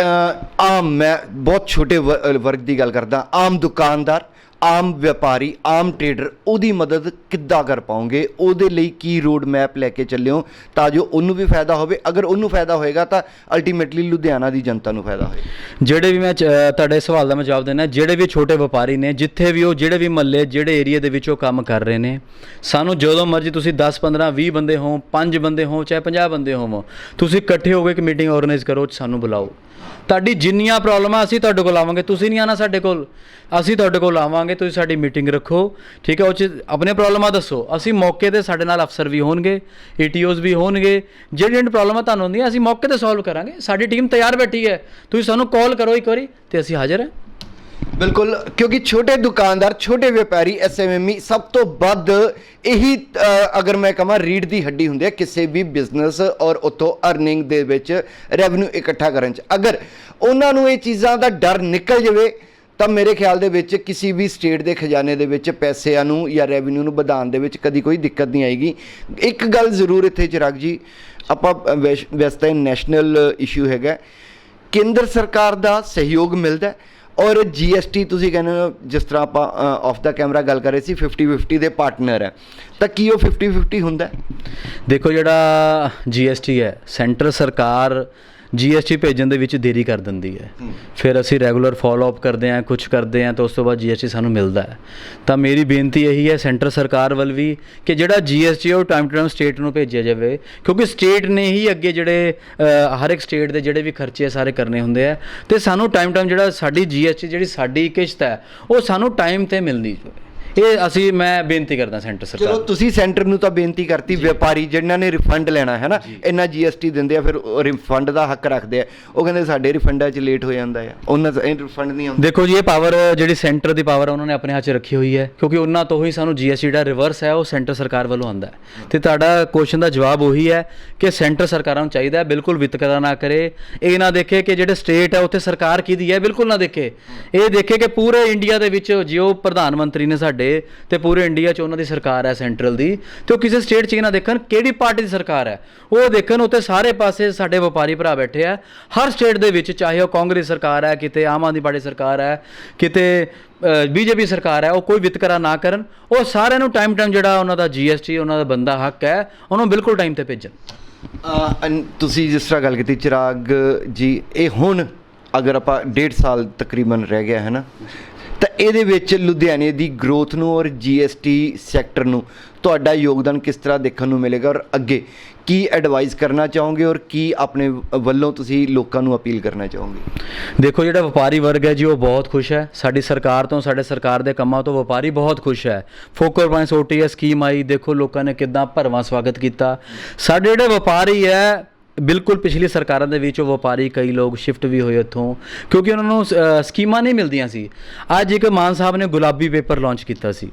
ਆਮ, ਮੈਂ ਬਹੁਤ ਛੋਟੇ ਵ- ਵਰਗ ਦੀ ਗੱਲ ਕਰਦਾ, ਆਮ ਦੁਕਾਨਦਾਰ ਆਮ ਵਪਾਰੀ, ਆਮ ਟ੍ਰੇਡਰ ਉਹਦੀ ਮਦਦ ਕਿੱਦਾਂ ਕਰ ਪਾਉਂਗੇ? ਉਹਦੇ ਲਈ ਕੀ ਰੋਡ ਮੈਪ ਲੈ ਕੇ ਚੱਲਿਓ ਤਾਂ ਜੋ ਉਹਨੂੰ ਵੀ ਫਾਇਦਾ ਹੋਵੇ। ਅਗਰ ਉਹਨੂੰ ਫਾਇਦਾ ਹੋਏਗਾ ਤਾਂ ਅਲਟੀਮੇਟਲੀ ਲੁਧਿਆਣਾ ਦੀ ਜਨਤਾ ਨੂੰ ਫਾਇਦਾ ਹੋਏਗਾ। ਜਿਹੜੇ ਵੀ ਮੈਂ ਚ- ਤੁਹਾਡੇ ਸਵਾਲ ਦਾ ਮੈਂ ਜਵਾਬ ਦੇਣਾ ਜਿਹੜੇ ਵੀ ਛੋਟੇ ਵਪਾਰੀ ਨੇ, ਜਿੱਥੇ ਵੀ ਉਹ, ਜਿਹੜੇ ਵੀ ਮਹੱਲੇ ਜਿਹੜੇ ਏਰੀਆ ਦੇ ਵਿੱਚ ਉਹ ਕੰਮ ਕਰ ਰਹੇ ਨੇ, ਸਾਨੂੰ ਜਦੋਂ ਮਰਜ਼ੀ ਤੁਸੀਂ 10 15 20 ਬੰਦੇ ਹੋ 5 ਬੰਦੇ ਹੋ ਚਾਹੇ 50 ਬੰਦੇ ਹੋਵੋ, ਤੁਸੀਂ ਇਕੱਠੇ ਹੋ ਕੇ ਇੱਕ ਮੀਟਿੰਗ ਆਰਗੇਨਾਈਜ਼ ਕਰੋ, ਸਾਨੂੰ ਬੁਲਾਓ। ਤੁਹਾਡੀ ਜਿੰਨੀਆਂ ਪ੍ਰੋਬਲਮਾਂ ਅਸੀਂ ਤੁਹਾਡੇ ਕੋਲ ਆਵਾਂਗੇ। ਤੁਸੀਂ ਨਹੀਂ ਆਣਾ ਸਾਡੇ ਕੋਲ। ਅਸੀਂ ਤੁਹਾਡੇ ਕੋਲ ਆਵਾਂਗੇ, ਤੁਸੀਂ ਸਾਡੀ ਮੀਟਿੰਗ ਰੱਖੋ। ਠੀਕ ਹੈ, ਉਹ 'ਚ ਆਪਣੇ ਪ੍ਰੋਬਲਮਾਂ ਦੱਸੋ। ਅਸੀਂ ਮੌਕੇ ਤੇ ਸਾਡੇ ਨਾਲ ਅਫਸਰ ਵੀ ਹੋਣਗੇ ਏਟੀਓਜ਼ ਵੀ ਹੋਣਗੇ। ਜਿਹੜੀ ਜਿਹੜੀ ਪ੍ਰੋਬਲਮਾਂ ਤੁਹਾਨੂੰ ਹੁੰਦੀਆਂ, ਅਸੀਂ ਮੌਕੇ ਤੇ ਸੋਲਵ ਕਰਾਂਗੇ। ਸਾਡੀ ਟੀਮ ਤਿਆਰ ਬੈਠੀ ਹੈ। ਤੁਸੀਂ ਸਾਨੂੰ ਕਾਲ ਕਰੋ ਇੱਕ ਵਾਰੀ ਤੇ ਅਸੀਂ ਹਾਜ਼ਰ ਹਾਂ। ਬਿਲਕੁਲ ਕਿਉਂਕਿ ਛੋਟੇ ਦੁਕਾਨਦਾਰ ਛੋਟੇ ਵਪਾਰੀ ਐਸਐਮਐਮਈ ਸਭ ਤੋਂ ਵੱਧ ਇਹੀ ਅਗਰ ਮੈਂ ਕਹਾਂ ਰੀੜ ਦੀ ਹੱਡੀ ਹੁੰਦੀ ਹੈ ਕਿਸੇ ਵੀ ਬਿਜ਼ਨਸ ਔਰ ਉਤੋਂ ਅਰਨਿੰਗ ਦੇ ਵਿੱਚ ਰੈਵਨਿਊ ਇਕੱਠਾ ਕਰਨ ਚ। ਅਗਰ ਉਹਨਾਂ ਨੂੰ ਇਹ ਚੀਜ਼ਾਂ ਦਾ ਡਰ ਨਿਕਲ ਜਾਵੇ ਤਾਂ ਮੇਰੇ ਖਿਆਲ ਦੇ ਵਿੱਚ ਕਿਸੇ ਵੀ ਸਟੇਟ ਦੇ ਖਜ਼ਾਨੇ ਦੇ ਵਿੱਚ ਪੈਸਿਆਂ ਨੂੰ ਜਾਂ ਰੈਵਨਿਊ ਨੂੰ ਵਧਾਉਣ ਦੇ ਵਿੱਚ ਕਦੀ ਕੋਈ ਦਿੱਕਤ ਨਹੀਂ ਆਏਗੀ। ਇੱਕ ਗੱਲ ਜ਼ਰੂਰ ਇੱਥੇ ਚਿਰਾਗ ਜੀ ਆਪਾਂ ਅ, ਵੈਸ਼- ਵੈਸੇ ਤਾਂ ਨੈਸ਼ਨਲ ਇਸ਼ੂ ਹੈਗਾ। ਕੇਂਦਰ ਸਰਕਾਰ ਦਾ ਸਹਿਯੋਗ ਮਿਲਦਾ ਹੈ। ਔਰ ਜੀਐਸਟੀ ਤੁਸੀਂ ਕਹਿੰਦੇ ਹੋ, ਜਿਸ ਤਰ੍ਹਾਂ ਆਪਾਂ ਆਫ ਦਾ ਕੈਮਰਾ ਗੱਲ ਕਰ ਰਹੇ ਸੀ 50 50 ਦੇ ਪਾਰਟਨਰ ਹੈ। ਤਾਂ ਕੀ ਉਹ 50 50 ਹੁੰਦਾ ਦੇਖੋ ਜਿਹੜਾ ਜੀਐਸਟੀ ਹੈ, ਸੈਂਟਰ ਸਰਕਾਰ ਜੀਐਸਟੀ ਭੇਜਣ ਦੇ ਵਿੱਚ ਦੇਰੀ ਕਰ ਦਿੰਦੀ ਹੈ। ਫਿਰ ਅਸੀਂ ਰੈਗੂਲਰ ਫਾਲੋ ਅਪ ਕਰਦੇ ਹਾਂ ਕੁਝ ਕਰਦੇ ਹਾਂ ਤਾਂ ਉਸ ਤੋਂ ਬਾਅਦ ਜੀਐਸਟੀ ਸਾਨੂੰ ਮਿਲਦਾ ਹੈ। ਤਾਂ ਮੇਰੀ ਬੇਨਤੀ ਇਹੀ ਹੈ ਸੈਂਟਰ ਸਰਕਾਰ ਵੱਲ ਵੀ ਕਿ ਜਿਹੜਾ ਜੀਐਸਟੀ ਉਹ ਟਾਈਮ ਟੂ ਟਾਈਮ ਸਟੇਟ ਨੂੰ ਭੇਜਿਆ ਜਾਵੇ। ਕਿਉਂਕਿ ਸਟੇਟ ਨੇ ਹੀ ਅੱਗੇ ਜਿਹੜੇ ਹਰ ਇੱਕ ਸਟੇਟ ਦੇ ਜਿਹੜੇ ਵੀ ਖਰਚੇ ਸਾਰੇ ਕਰਨੇ ਹੁੰਦੇ ਆ। ਤੇ ਸਾਨੂੰ ਟਾਈਮ ਟਾਈਮ ਜਿਹੜਾ ਸਾਡੀ ਜੀਐਸਟੀ ਜਿਹੜੀ ਸਾਡੀ ਕਿਸ਼ਤ ਹੈ ਉਹ ਸਾਨੂੰ ਟਾਈਮ ਤੇ ਮਿਲਣੀ ਚਾਹੀਦੀ ਇਹ ਅਸੀਂ ਮੈਂ ਬੇਨਤੀ ਕਰਦਾ ਸੈਂਟਰ ਸਰਕਾਰ ਚਲੋ। ਤੁਸੀਂ ਸੈਂਟਰ ਨੂੰ ਤਾਂ ਬੇਨਤੀ ਕਰਤੀ ਵਪਾਰੀ ਜਿਨ੍ਹਾਂ ਨੇ ਰਿਫੰਡ ਲੈਣਾ ਹੈ ਨਾ ਇੰਨਾ ਜੀਐਸਟੀ ਦਿੰਦੇ ਆ ਫਿਰ ਰਿਫੰਡ ਦਾ ਹੱਕ ਰੱਖਦੇ ਆ। ਉਹ ਕਹਿੰਦੇ ਸਾਡੇ ਰਿਫੰਡਾਂ 'ਚ ਲੇਟ ਹੋ ਜਾਂਦਾ ਆ। ਉਹਨਾਂ ਦਾ ਰਿਫੰਡ ਨਹੀਂ ਆਉਂਦਾ। ਦੇਖੋ ਜੀ ਇਹ ਪਾਵਰ ਜਿਹੜੀ ਸੈਂਟਰ ਦੀ ਪਾਵਰ ਉਹਨਾਂ ਨੇ ਆਪਣੇ ਹੱਥ 'ਚ ਰੱਖੀ ਹੋਈ ਹੈ। ਕਿਉਂਕਿ ਉਹਨਾਂ ਤੋਂ ਹੀ ਸਾਨੂੰ ਜੀਐਸਟੀ ਦਾ ਰਿਵਰਸ ਹੈ ਉਹ ਸੈਂਟਰ ਸਰਕਾਰ ਵੱਲੋਂ ਆਉਂਦਾ ਹੈ। ਤੇ ਤੁਹਾਡਾ ਕੁਐਸਚਨ ਦਾ ਜਵਾਬ ਉਹੀ ਹੈ ਕਿ ਸੈਂਟਰ ਸਰਕਾਰਾਂ ਨੂੰ ਚਾਹੀਦਾ ਹੈ ਬਿਲਕੁਲ ਵਿਤਕਰਾ ਨਾ ਕਰੇ। ਇਹ ਨਾ ਦੇਖੇ ਕਿ ਜਿਹੜੇ ਸਟੇਟ ਹੈ ਉੱਥੇ ਸਰਕਾਰ ਕਿਹਦੀ ਹੈ ਬਿਲਕੁਲ ਨਾ ਦੇਖੇ। ਇਹ ਦੇਖੇ ਕਿ ਪੂਰੇ ਇੰਡੀਆ ਦੇ ਵਿੱਚ ਜੋ ਪ੍ਰਧਾਨ ਮੰਤਰੀ ਨੇ ਸਾਡੇ ਸਾਡੇ ਤੇ ਪੂਰੇ ਇੰਡੀਆ 'ਚ ਉਹਨਾਂ ਦੀ ਸਰਕਾਰ ਹੈ ਸੈਂਟਰਲ ਦੀ ਤੇ ਉਹ ਕਿਸੇ ਸਟੇਟ 'ਚ ਇਹ ਨਾ ਦੇਖਣ ਕਿਹੜੀ ਪਾਰਟੀ ਦੀ ਸਰਕਾਰ ਹੈ। ਉਹ ਦੇਖਣ ਉੱਤੇ ਸਾਰੇ ਪਾਸੇ ਸਾਡੇ ਵਪਾਰੀ ਭਰਾ ਬੈਠੇ ਆ। ਹਰ ਸਟੇਟ ਦੇ ਵਿੱਚ ਚਾਹੇ ਉਹ ਕਾਂਗਰਸ ਸਰਕਾਰ ਹੈ, ਕਿਤੇ ਆਮ ਆਦਮੀ ਪਾਰਟੀ ਸਰਕਾਰ ਹੈ, ਕਿਤੇ ਬੀਜੇਪੀ ਸਰਕਾਰ ਹੈ, ਉਹ ਕੋਈ ਵਿਤਕਰਾ ਨਾ ਕਰਨ। ਉਹ ਸਾਰਿਆਂ ਨੂੰ ਟਾਈਮ ਟਾਈਮ ਜਿਹੜਾ ਉਹਨਾਂ ਦਾ ਜੀਐਸਟੀ ਉਹਨਾਂ ਦਾ ਬੰਦਾ ਹੱਕ ਹੈ, ਉਹਨੂੰ ਬਿਲਕੁਲ ਟਾਈਮ ਤੇ ਭੇਜਣ। ਤੁਸੀਂ ਜਿਸ ਤਰ੍ਹਾਂ ਗੱਲ ਕੀਤੀ, ਚਿਰਾਗ ਜੀ, ਇਹ ਹੁਣ ਅਗਰ ਆਪਾਂ ਡੇਢ ਸਾਲ ਤਕਰੀਬਨ ਰਹਿ ਗਿਆ ਹੈ ਨਾ ਤਾਂ ਇਹਦੇ ਵਿੱਚ ਲੁਧਿਆਣੇ ਦੀ ਗਰੋਥ ਨੂੰ ਔਰ ਜੀਐਸਟੀ ਸੈਕਟਰ ਨੂੰ ਤੁਹਾਡਾ ਯੋਗਦਾਨ ਕਿਸ ਤਰ੍ਹਾਂ ਦੇਖਣ ਨੂੰ ਮਿਲੇਗਾ ਔਰ ਅੱਗੇ ਕੀ ਐਡਵਾਈਸ ਕਰਨਾ ਚਾਹੋਗੇ ਔਰ ਕੀ ਆਪਣੇ ਵੱਲੋਂ ਤੁਸੀਂ ਲੋਕਾਂ ਨੂੰ ਅਪੀਲ ਕਰਨਾ ਚਾਹੋਗੇ? ਦੇਖੋ, ਜਿਹੜਾ ਵਪਾਰੀ ਵਰਗ ਹੈ ਜੀ, ਉਹ ਬਹੁਤ ਖੁਸ਼ ਹੈ। ਸਾਡੀ ਸਰਕਾਰ ਤੋਂ, ਸਾਡੇ ਸਰਕਾਰ ਦੇ ਕੰਮਾਂ ਤੋਂ ਵਪਾਰੀ ਬਹੁਤ ਖੁਸ਼ ਹੈ। ਫੋਕਲ ਪੁਆਇੰਟਸ ਓਟੀਐਸ ਸਕੀਮ ਆਈ, ਦੇਖੋ ਲੋਕਾਂ ਨੇ ਕਿਦਾਂ ਭਰਵਾਂ ਸਵਾਗਤ ਕੀਤਾ। ਸਾਡੇ ਜਿਹੜੇ ਵਪਾਰੀ ਹੈ ਬਿਲਕੁਲ ਪਿਛਲੀ ਸਰਕਾਰਾਂ ਦੇ ਵਿੱਚ ਉਹ ਵਪਾਰੀ, ਕਈ ਲੋਕ ਸ਼ਿਫਟ ਵੀ ਹੋਏ ਉੱਥੋਂ, ਕਿਉਂਕਿ ਉਹਨਾਂ ਨੂੰ ਸਕੀਮਾਂ ਨਹੀਂ ਮਿਲਦੀਆਂ ਸੀ। ਅੱਜ ਇੱਕ ਮਾਨ ਸਾਹਿਬ ਨੇ ਗੁਲਾਬੀ ਪੇਪਰ ਲਾਂਚ ਕੀਤਾ ਸੀ,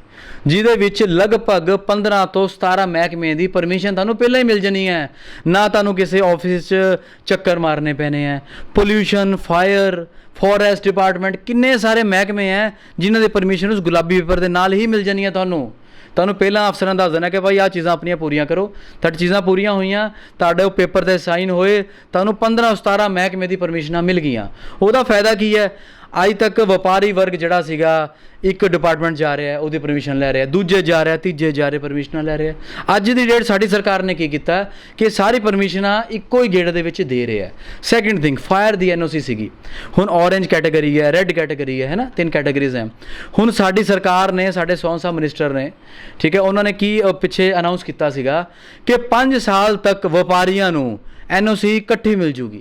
ਜਿਹਦੇ ਵਿੱਚ ਲਗਭਗ 15 ਤੋਂ 17 ਮਹਿਕਮੇ ਦੀ ਪਰਮਿਸ਼ਨ ਤੁਹਾਨੂੰ ਪਹਿਲਾਂ ਹੀ ਮਿਲ ਜਣੀ ਹੈ। ਨਾ ਤੁਹਾਨੂੰ ਕਿਸੇ ਆਫਿਸ 'ਚ ਚੱਕਰ ਮਾਰਨੇ ਪੈਣੇ ਹੈ। ਪੋਲਿਊਸ਼ਨ ਫਾਇਰ ਫੋਰੈਸਟ ਡਿਪਾਰਟਮੈਂਟ ਕਿੰਨੇ ਸਾਰੇ ਮਹਿਕਮੇ ਹੈ, ਜਿਨ੍ਹਾਂ ਦੇ ਪਰਮਿਸ਼ਨ ਉਸ ਗੁਲਾਬੀ ਪੇਪਰ ਦੇ ਨਾਲ ਹੀ ਮਿਲ ਜਾਣੀ ਹੈ ਤੁਹਾਨੂੰ। ਤੁਹਾਨੂੰ ਪਹਿਲਾਂ ਅਫਸਰਾਂ ਦੱਸ ਦੇਣਾ ਕਿ ਭਾਈ ਆਹ ਚੀਜ਼ਾਂ ਆਪਣੀਆਂ ਪੂਰੀਆਂ ਕਰੋ। ਤੁਹਾਡੀ ਚੀਜ਼ਾਂ ਪੂਰੀਆਂ ਹੋਈਆਂ, ਤੁਹਾਡੇ ਉਹ ਪੇਪਰ ਤੇ ਸਾਈਨ ਹੋਏ, ਤੁਹਾਨੂੰ 15 17 ਮਹਿਕਮੇ ਦੀ ਪਰਮਿਸ਼ਨਾਂ ਮਿਲ ਗਈਆਂ। ਉਹਦਾ ਫਾਇਦਾ ਕੀ ਹੈ? ਅੱਜ ਤੱਕ ਵਪਾਰੀ ਵਰਗ ਜਿਹੜਾ ਸੀਗਾ, ਇੱਕ ਡਿਪਾਰਟਮੈਂਟ ਜਾ ਰਿਹਾ ਉਹਦੀ ਪਰਮਿਸ਼ਨ ਲੈ ਰਿਹਾ ਦੂਜੇ ਜਾ ਰਿਹਾ ਤੀਜੇ ਜਾ ਰਹੇ ਪਰਮਿਸ਼ਨਾਂ ਲੈ ਰਿਹਾ ਅੱਜ ਦੀ ਡੇਟ ਸਾਡੀ ਸਰਕਾਰ ਨੇ ਕੀ ਕੀਤਾ ਕਿ ਸਾਰੀ ਪਰਮਿਸ਼ਨਾਂ ਇੱਕੋ ਹੀ ਗੇਟ ਦੇ ਵਿੱਚ ਦੇ ਰਿਹਾ ਸੈਕਿੰਡ ਥਿੰਗ ਫਾਇਰ ਦੀ ਐਨਓਸੀ ਸੀਗੀ। ਹੁਣ ਔਰੇਂਜ ਕੈਟਾਗਰੀ ਹੈ ਰੈੱਡ ਕੈਟਾਗਰੀ ਹੈ ਹੈ ਨਾ ਤਿੰਨ ਕੈਟਾਗਰੀਜ਼ ਹੈ। ਹੁਣ ਸਾਡੀ ਸਰਕਾਰ ਨੇ, ਸਾਡੇ ਸੌਂਸਾ ਮਿਨਿਸਟਰ ਨੇ, ਠੀਕ ਹੈ, ਉਹਨਾਂ ਨੇ ਕੀ ਪਿੱਛੇ ਅਨਾਉਂਸ ਕੀਤਾ ਸੀਗਾ ਕਿ 5 ਸਾਲ ਤੱਕ ਵਪਾਰੀਆਂ ਨੂੰ ਐਨਓਸੀ ਇਕੱਠੀ ਮਿਲ ਜੂਗੀ।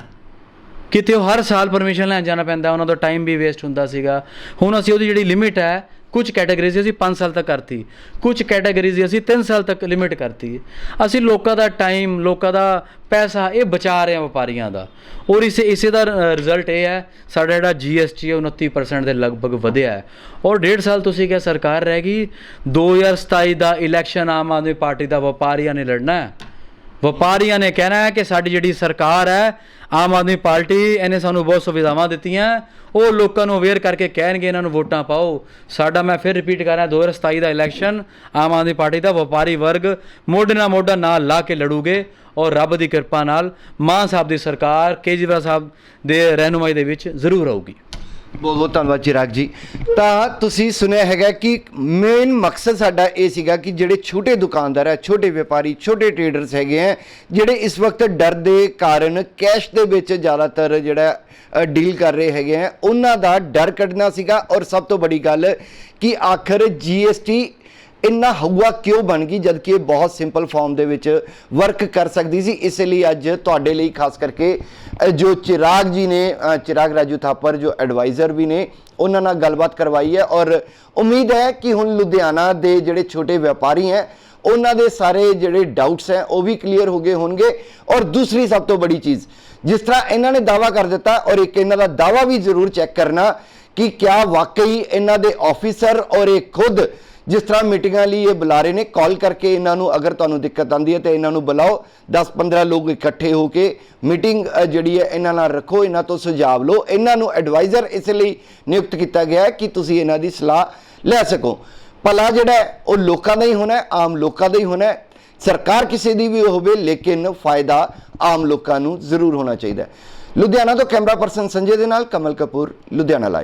ਕਿਤੇ ਉਹ ਹਰ ਸਾਲ ਪਰਮਿਸ਼ਨ ਲੈਣ ਜਾਣਾ ਪੈਂਦਾ, ਉਹਨਾਂ ਦਾ ਟਾਈਮ ਵੀ ਵੇਸਟ ਹੁੰਦਾ ਸੀਗਾ। ਹੁਣ ਅਸੀਂ ਉਹਦੀ ਜਿਹੜੀ ਲਿਮਿਟ ਹੈ, ਕੁਝ ਕੈਟਾਗਰੀਜ਼ ਅਸੀਂ 5 ਸਾਲ ਤੱਕ ਕਰਤੀ। ਕੁਝ ਕੈਟਾਗਰੀਜ਼ ਅਸੀਂ 3 ਸਾਲ ਤੱਕ ਲਿਮਿਟ ਕਰਤੀ। ਅਸੀਂ ਲੋਕਾਂ ਦਾ ਟਾਈਮ ਲੋਕਾਂ ਦਾ ਪੈਸਾ, ਇਹ ਬਚਾ ਰਹੇ ਹਾਂ ਵਪਾਰੀਆਂ ਦਾ। ਔਰ ਇਸੇ ਇਸੇ ਦਾ ਰਿਜ਼ਲਟ ਇਹ ਹੈ, ਸਾਡਾ ਜਿਹੜਾ ਜੀਐਸਟੀ 29% ਦੇ ਲਗਭਗ ਵਧਿਆ ਹੈ। ਔਰ ਡੇਢ ਸਾਲ ਤੁਸੀਂ ਕਿਹਾ ਸਰਕਾਰ ਰਹਿ ਗਈ 2027 ਦਾ ਇਲੈਕਸ਼ਨ ਆਮ ਆਦਮੀ ਪਾਰਟੀ ਦਾ ਵਪਾਰੀਆਂ ਨੇ ਲੜਨਾ ਹੈ। ਵਪਾਰੀਆਂ ਨੇ ਕਹਿਣਾ ਹੈ ਕਿ ਸਾਡੀ ਜਿਹੜੀ ਸਰਕਾਰ ਹੈ, ਆਮ ਆਦਮੀ ਪਾਰਟੀ ਇਹਨੇ ਸਾਨੂੰ ਬਹੁਤ ਸੁਵਿਧਾਵਾਂ ਦਿੱਤੀਆਂ। ਉਹ ਲੋਕਾਂ ਨੂੰ ਅਵੇਅਰ ਕਰਕੇ ਕਹਿਣਗੇ ਇਹਨਾਂ ਨੂੰ ਵੋਟਾਂ ਪਾਓ। ਸਾਡਾ ਮੈਂ ਫਿਰ ਰਿਪੀਟ ਕਰ ਰਿਹਾ 2027 ਦਾ ਇਲੈਕਸ਼ਨ ਆਮ ਆਦਮੀ ਪਾਰਟੀ ਦਾ ਵਪਾਰੀ ਵਰਗ ਮੋਢੇ ਨਾਲ ਮੋਢਾ ਨਾਲ ਲਾ ਕੇ ਲੜੂਗੇ ਔਰ ਰੱਬ ਦੀ ਕਿਰਪਾ ਨਾਲ ਮਾਨ ਸਾਹਿਬ ਦੀ ਸਰਕਾਰ ਕੇਜਰੀਵਾਲ ਸਾਹਿਬ ਦੇ ਰਹਿਨੁਮਾਈ ਦੇ ਵਿੱਚ ਜ਼ਰੂਰ ਆਊਗੀ। ਬਹੁਤ ਬਹੁਤ ਧੰਨਵਾਦ ਚਿਰਾਗ ਜੀ। ਤਾਂ ਤੁਸੀਂ ਸੁਣਿਆ ਹੈਗਾ ਕਿ ਮੇਨ ਮਕਸਦ ਸਾਡਾ ਇਹ ਸੀਗਾ ਕਿ ਜਿਹੜੇ ਛੋਟੇ ਦੁਕਾਨਦਾਰ ਹੈ ਛੋਟੇ ਵਪਾਰੀ, ਛੋਟੇ ਟ੍ਰੇਡਰਸ ਹੈਗੇ ਆ, ਜਿਹੜੇ ਇਸ ਵਕਤ ਡਰ ਦੇ ਕਾਰਨ ਕੈਸ਼ ਦੇ ਵਿੱਚ ਜ਼ਿਆਦਾਤਰ ਜਿਹੜਾ ਡੀਲ ਕਰ ਰਹੇ ਹੈਗੇ ਆ, ਉਹਨਾਂ ਦਾ ਡਰ ਕੱਢਣਾ ਸੀਗਾ ਔਰ ਸਭ ਤੋਂ ਵੱਡੀ ਗੱਲ ਕਿ ਆਖਰ ਜੀਐਸਟੀ ਇੰਨਾ ਹਵਾ ਕਿਉਂ ਬਣ ਗਈ ਜਦਕਿ ਇਹ ਬਹੁਤ ਸਿੰਪਲ ਫਾਰਮ ਦੇ ਵਿੱਚ ਵਰਕ ਕਰ ਸਕਦੀ ਸੀ। ਇਸ ਲਈ ਅੱਜ ਤੁਹਾਡੇ ਲਈ ਖਾਸ ਕਰਕੇ ਜੋ ਚਿਰਾਗ ਜੀ ਨੇ ਚਿਰਾਗ ਰਾਜੂ ਥਾਪਰ, ਜੋ ਐਡਵਾਈਜ਼ਰ ਵੀ ਨੇ, ਉਹਨਾਂ ਨਾਲ ਗੱਲਬਾਤ ਕਰਵਾਈ ਹੈ ਔਰ ਉਮੀਦ ਹੈ ਕਿ ਹੁਣ ਲੁਧਿਆਣਾ ਦੇ ਜਿਹੜੇ ਛੋਟੇ ਵਪਾਰੀ ਹੈ, ਉਹਨਾਂ ਦੇ ਸਾਰੇ ਜਿਹੜੇ ਡਾਊਟਸ ਹੈ, ਉਹ ਵੀ ਕਲੀਅਰ ਹੋ ਗਏ ਹੋਣਗੇ। ਔਰ ਦੂਸਰੀ ਸਭ ਤੋਂ ਬੜੀ ਚੀਜ਼, ਜਿਸ ਤਰ੍ਹਾਂ ਇਹਨਾਂ ਨੇ ਦਾਵਾ ਕਰ ਦਿੱਤਾ ਔਰ ਇੱਕ ਇਹਨਾਂ ਦਾ ਦਾਵਾ ਵੀ ਜ਼ਰੂਰ ਚੈੱਕ ਕਰਨਾ ਕਿ ਕਿਆ ਵਾਕਈ ਇਹਨਾਂ ਦੇ ਆਫੀਸਰ ਔਰ ਇਹ ਖੁਦ ਜਿਸ ਤਰ੍ਹਾਂ ਮੀਟਿੰਗਾਂ ਲਈ ਇਹ ਬੁਲਾ ਰਹੇ ਨੇ, ਕਾਲ ਕਰਕੇ ਇਹਨਾਂ ਨੂੰ ਅਗਰ ਤੁਹਾਨੂੰ ਦਿੱਕਤ ਆਂਦੀ ਹੈ ਤੇ ਇਹਨਾਂ ਨੂੰ ਬੁਲਾਓ। 10-15 ਲੋਕ ਇਕੱਠੇ ਹੋ ਕੇ ਮੀਟਿੰਗ ਜਿਹੜੀ ਹੈ, ਇਹਨਾਂ ਨਾਲ ਰੱਖੋ, ਇਹਨਾਂ ਤੋਂ ਸੁਝਾਵ ਲਓ। ਇਹਨਾਂ ਨੂੰ ਐਡਵਾਈਜ਼ਰ ਇਸ ਲਈ ਨਿਯੁਕਤ ਕੀਤਾ ਗਿਆ ਹੈ ਕਿ ਤੁਸੀਂ ਇਹਨਾਂ ਦੀ ਸਲਾਹ ਲੈ ਸਕੋ। ਭਲਾ ਜਿਹੜਾ ਉਹ ਲੋਕਾਂ ਦਾ ਹੀ ਹੋਣਾ ਆਮ ਲੋਕਾਂ ਦਾ ਹੀ ਹੋਣਾ ਸਰਕਾਰ ਕਿਸੇ ਦੀ ਵੀ ਹੋਵੇ, ਲੇਕਿਨ ਫਾਇਦਾ ਆਮ ਲੋਕਾਂ ਨੂੰ ਜ਼ਰੂਰ ਹੋਣਾ ਚਾਹੀਦਾ ਲੁਧਿਆਣਾ ਤੋਂ ਕੈਮਰਾ ਪਰਸਨ ਸੰਜੇ ਦੇ ਨਾਲ ਕਮਲ ਕਪੂਰ, ਲੁਧਿਆਣਾ ਲਾਈਵ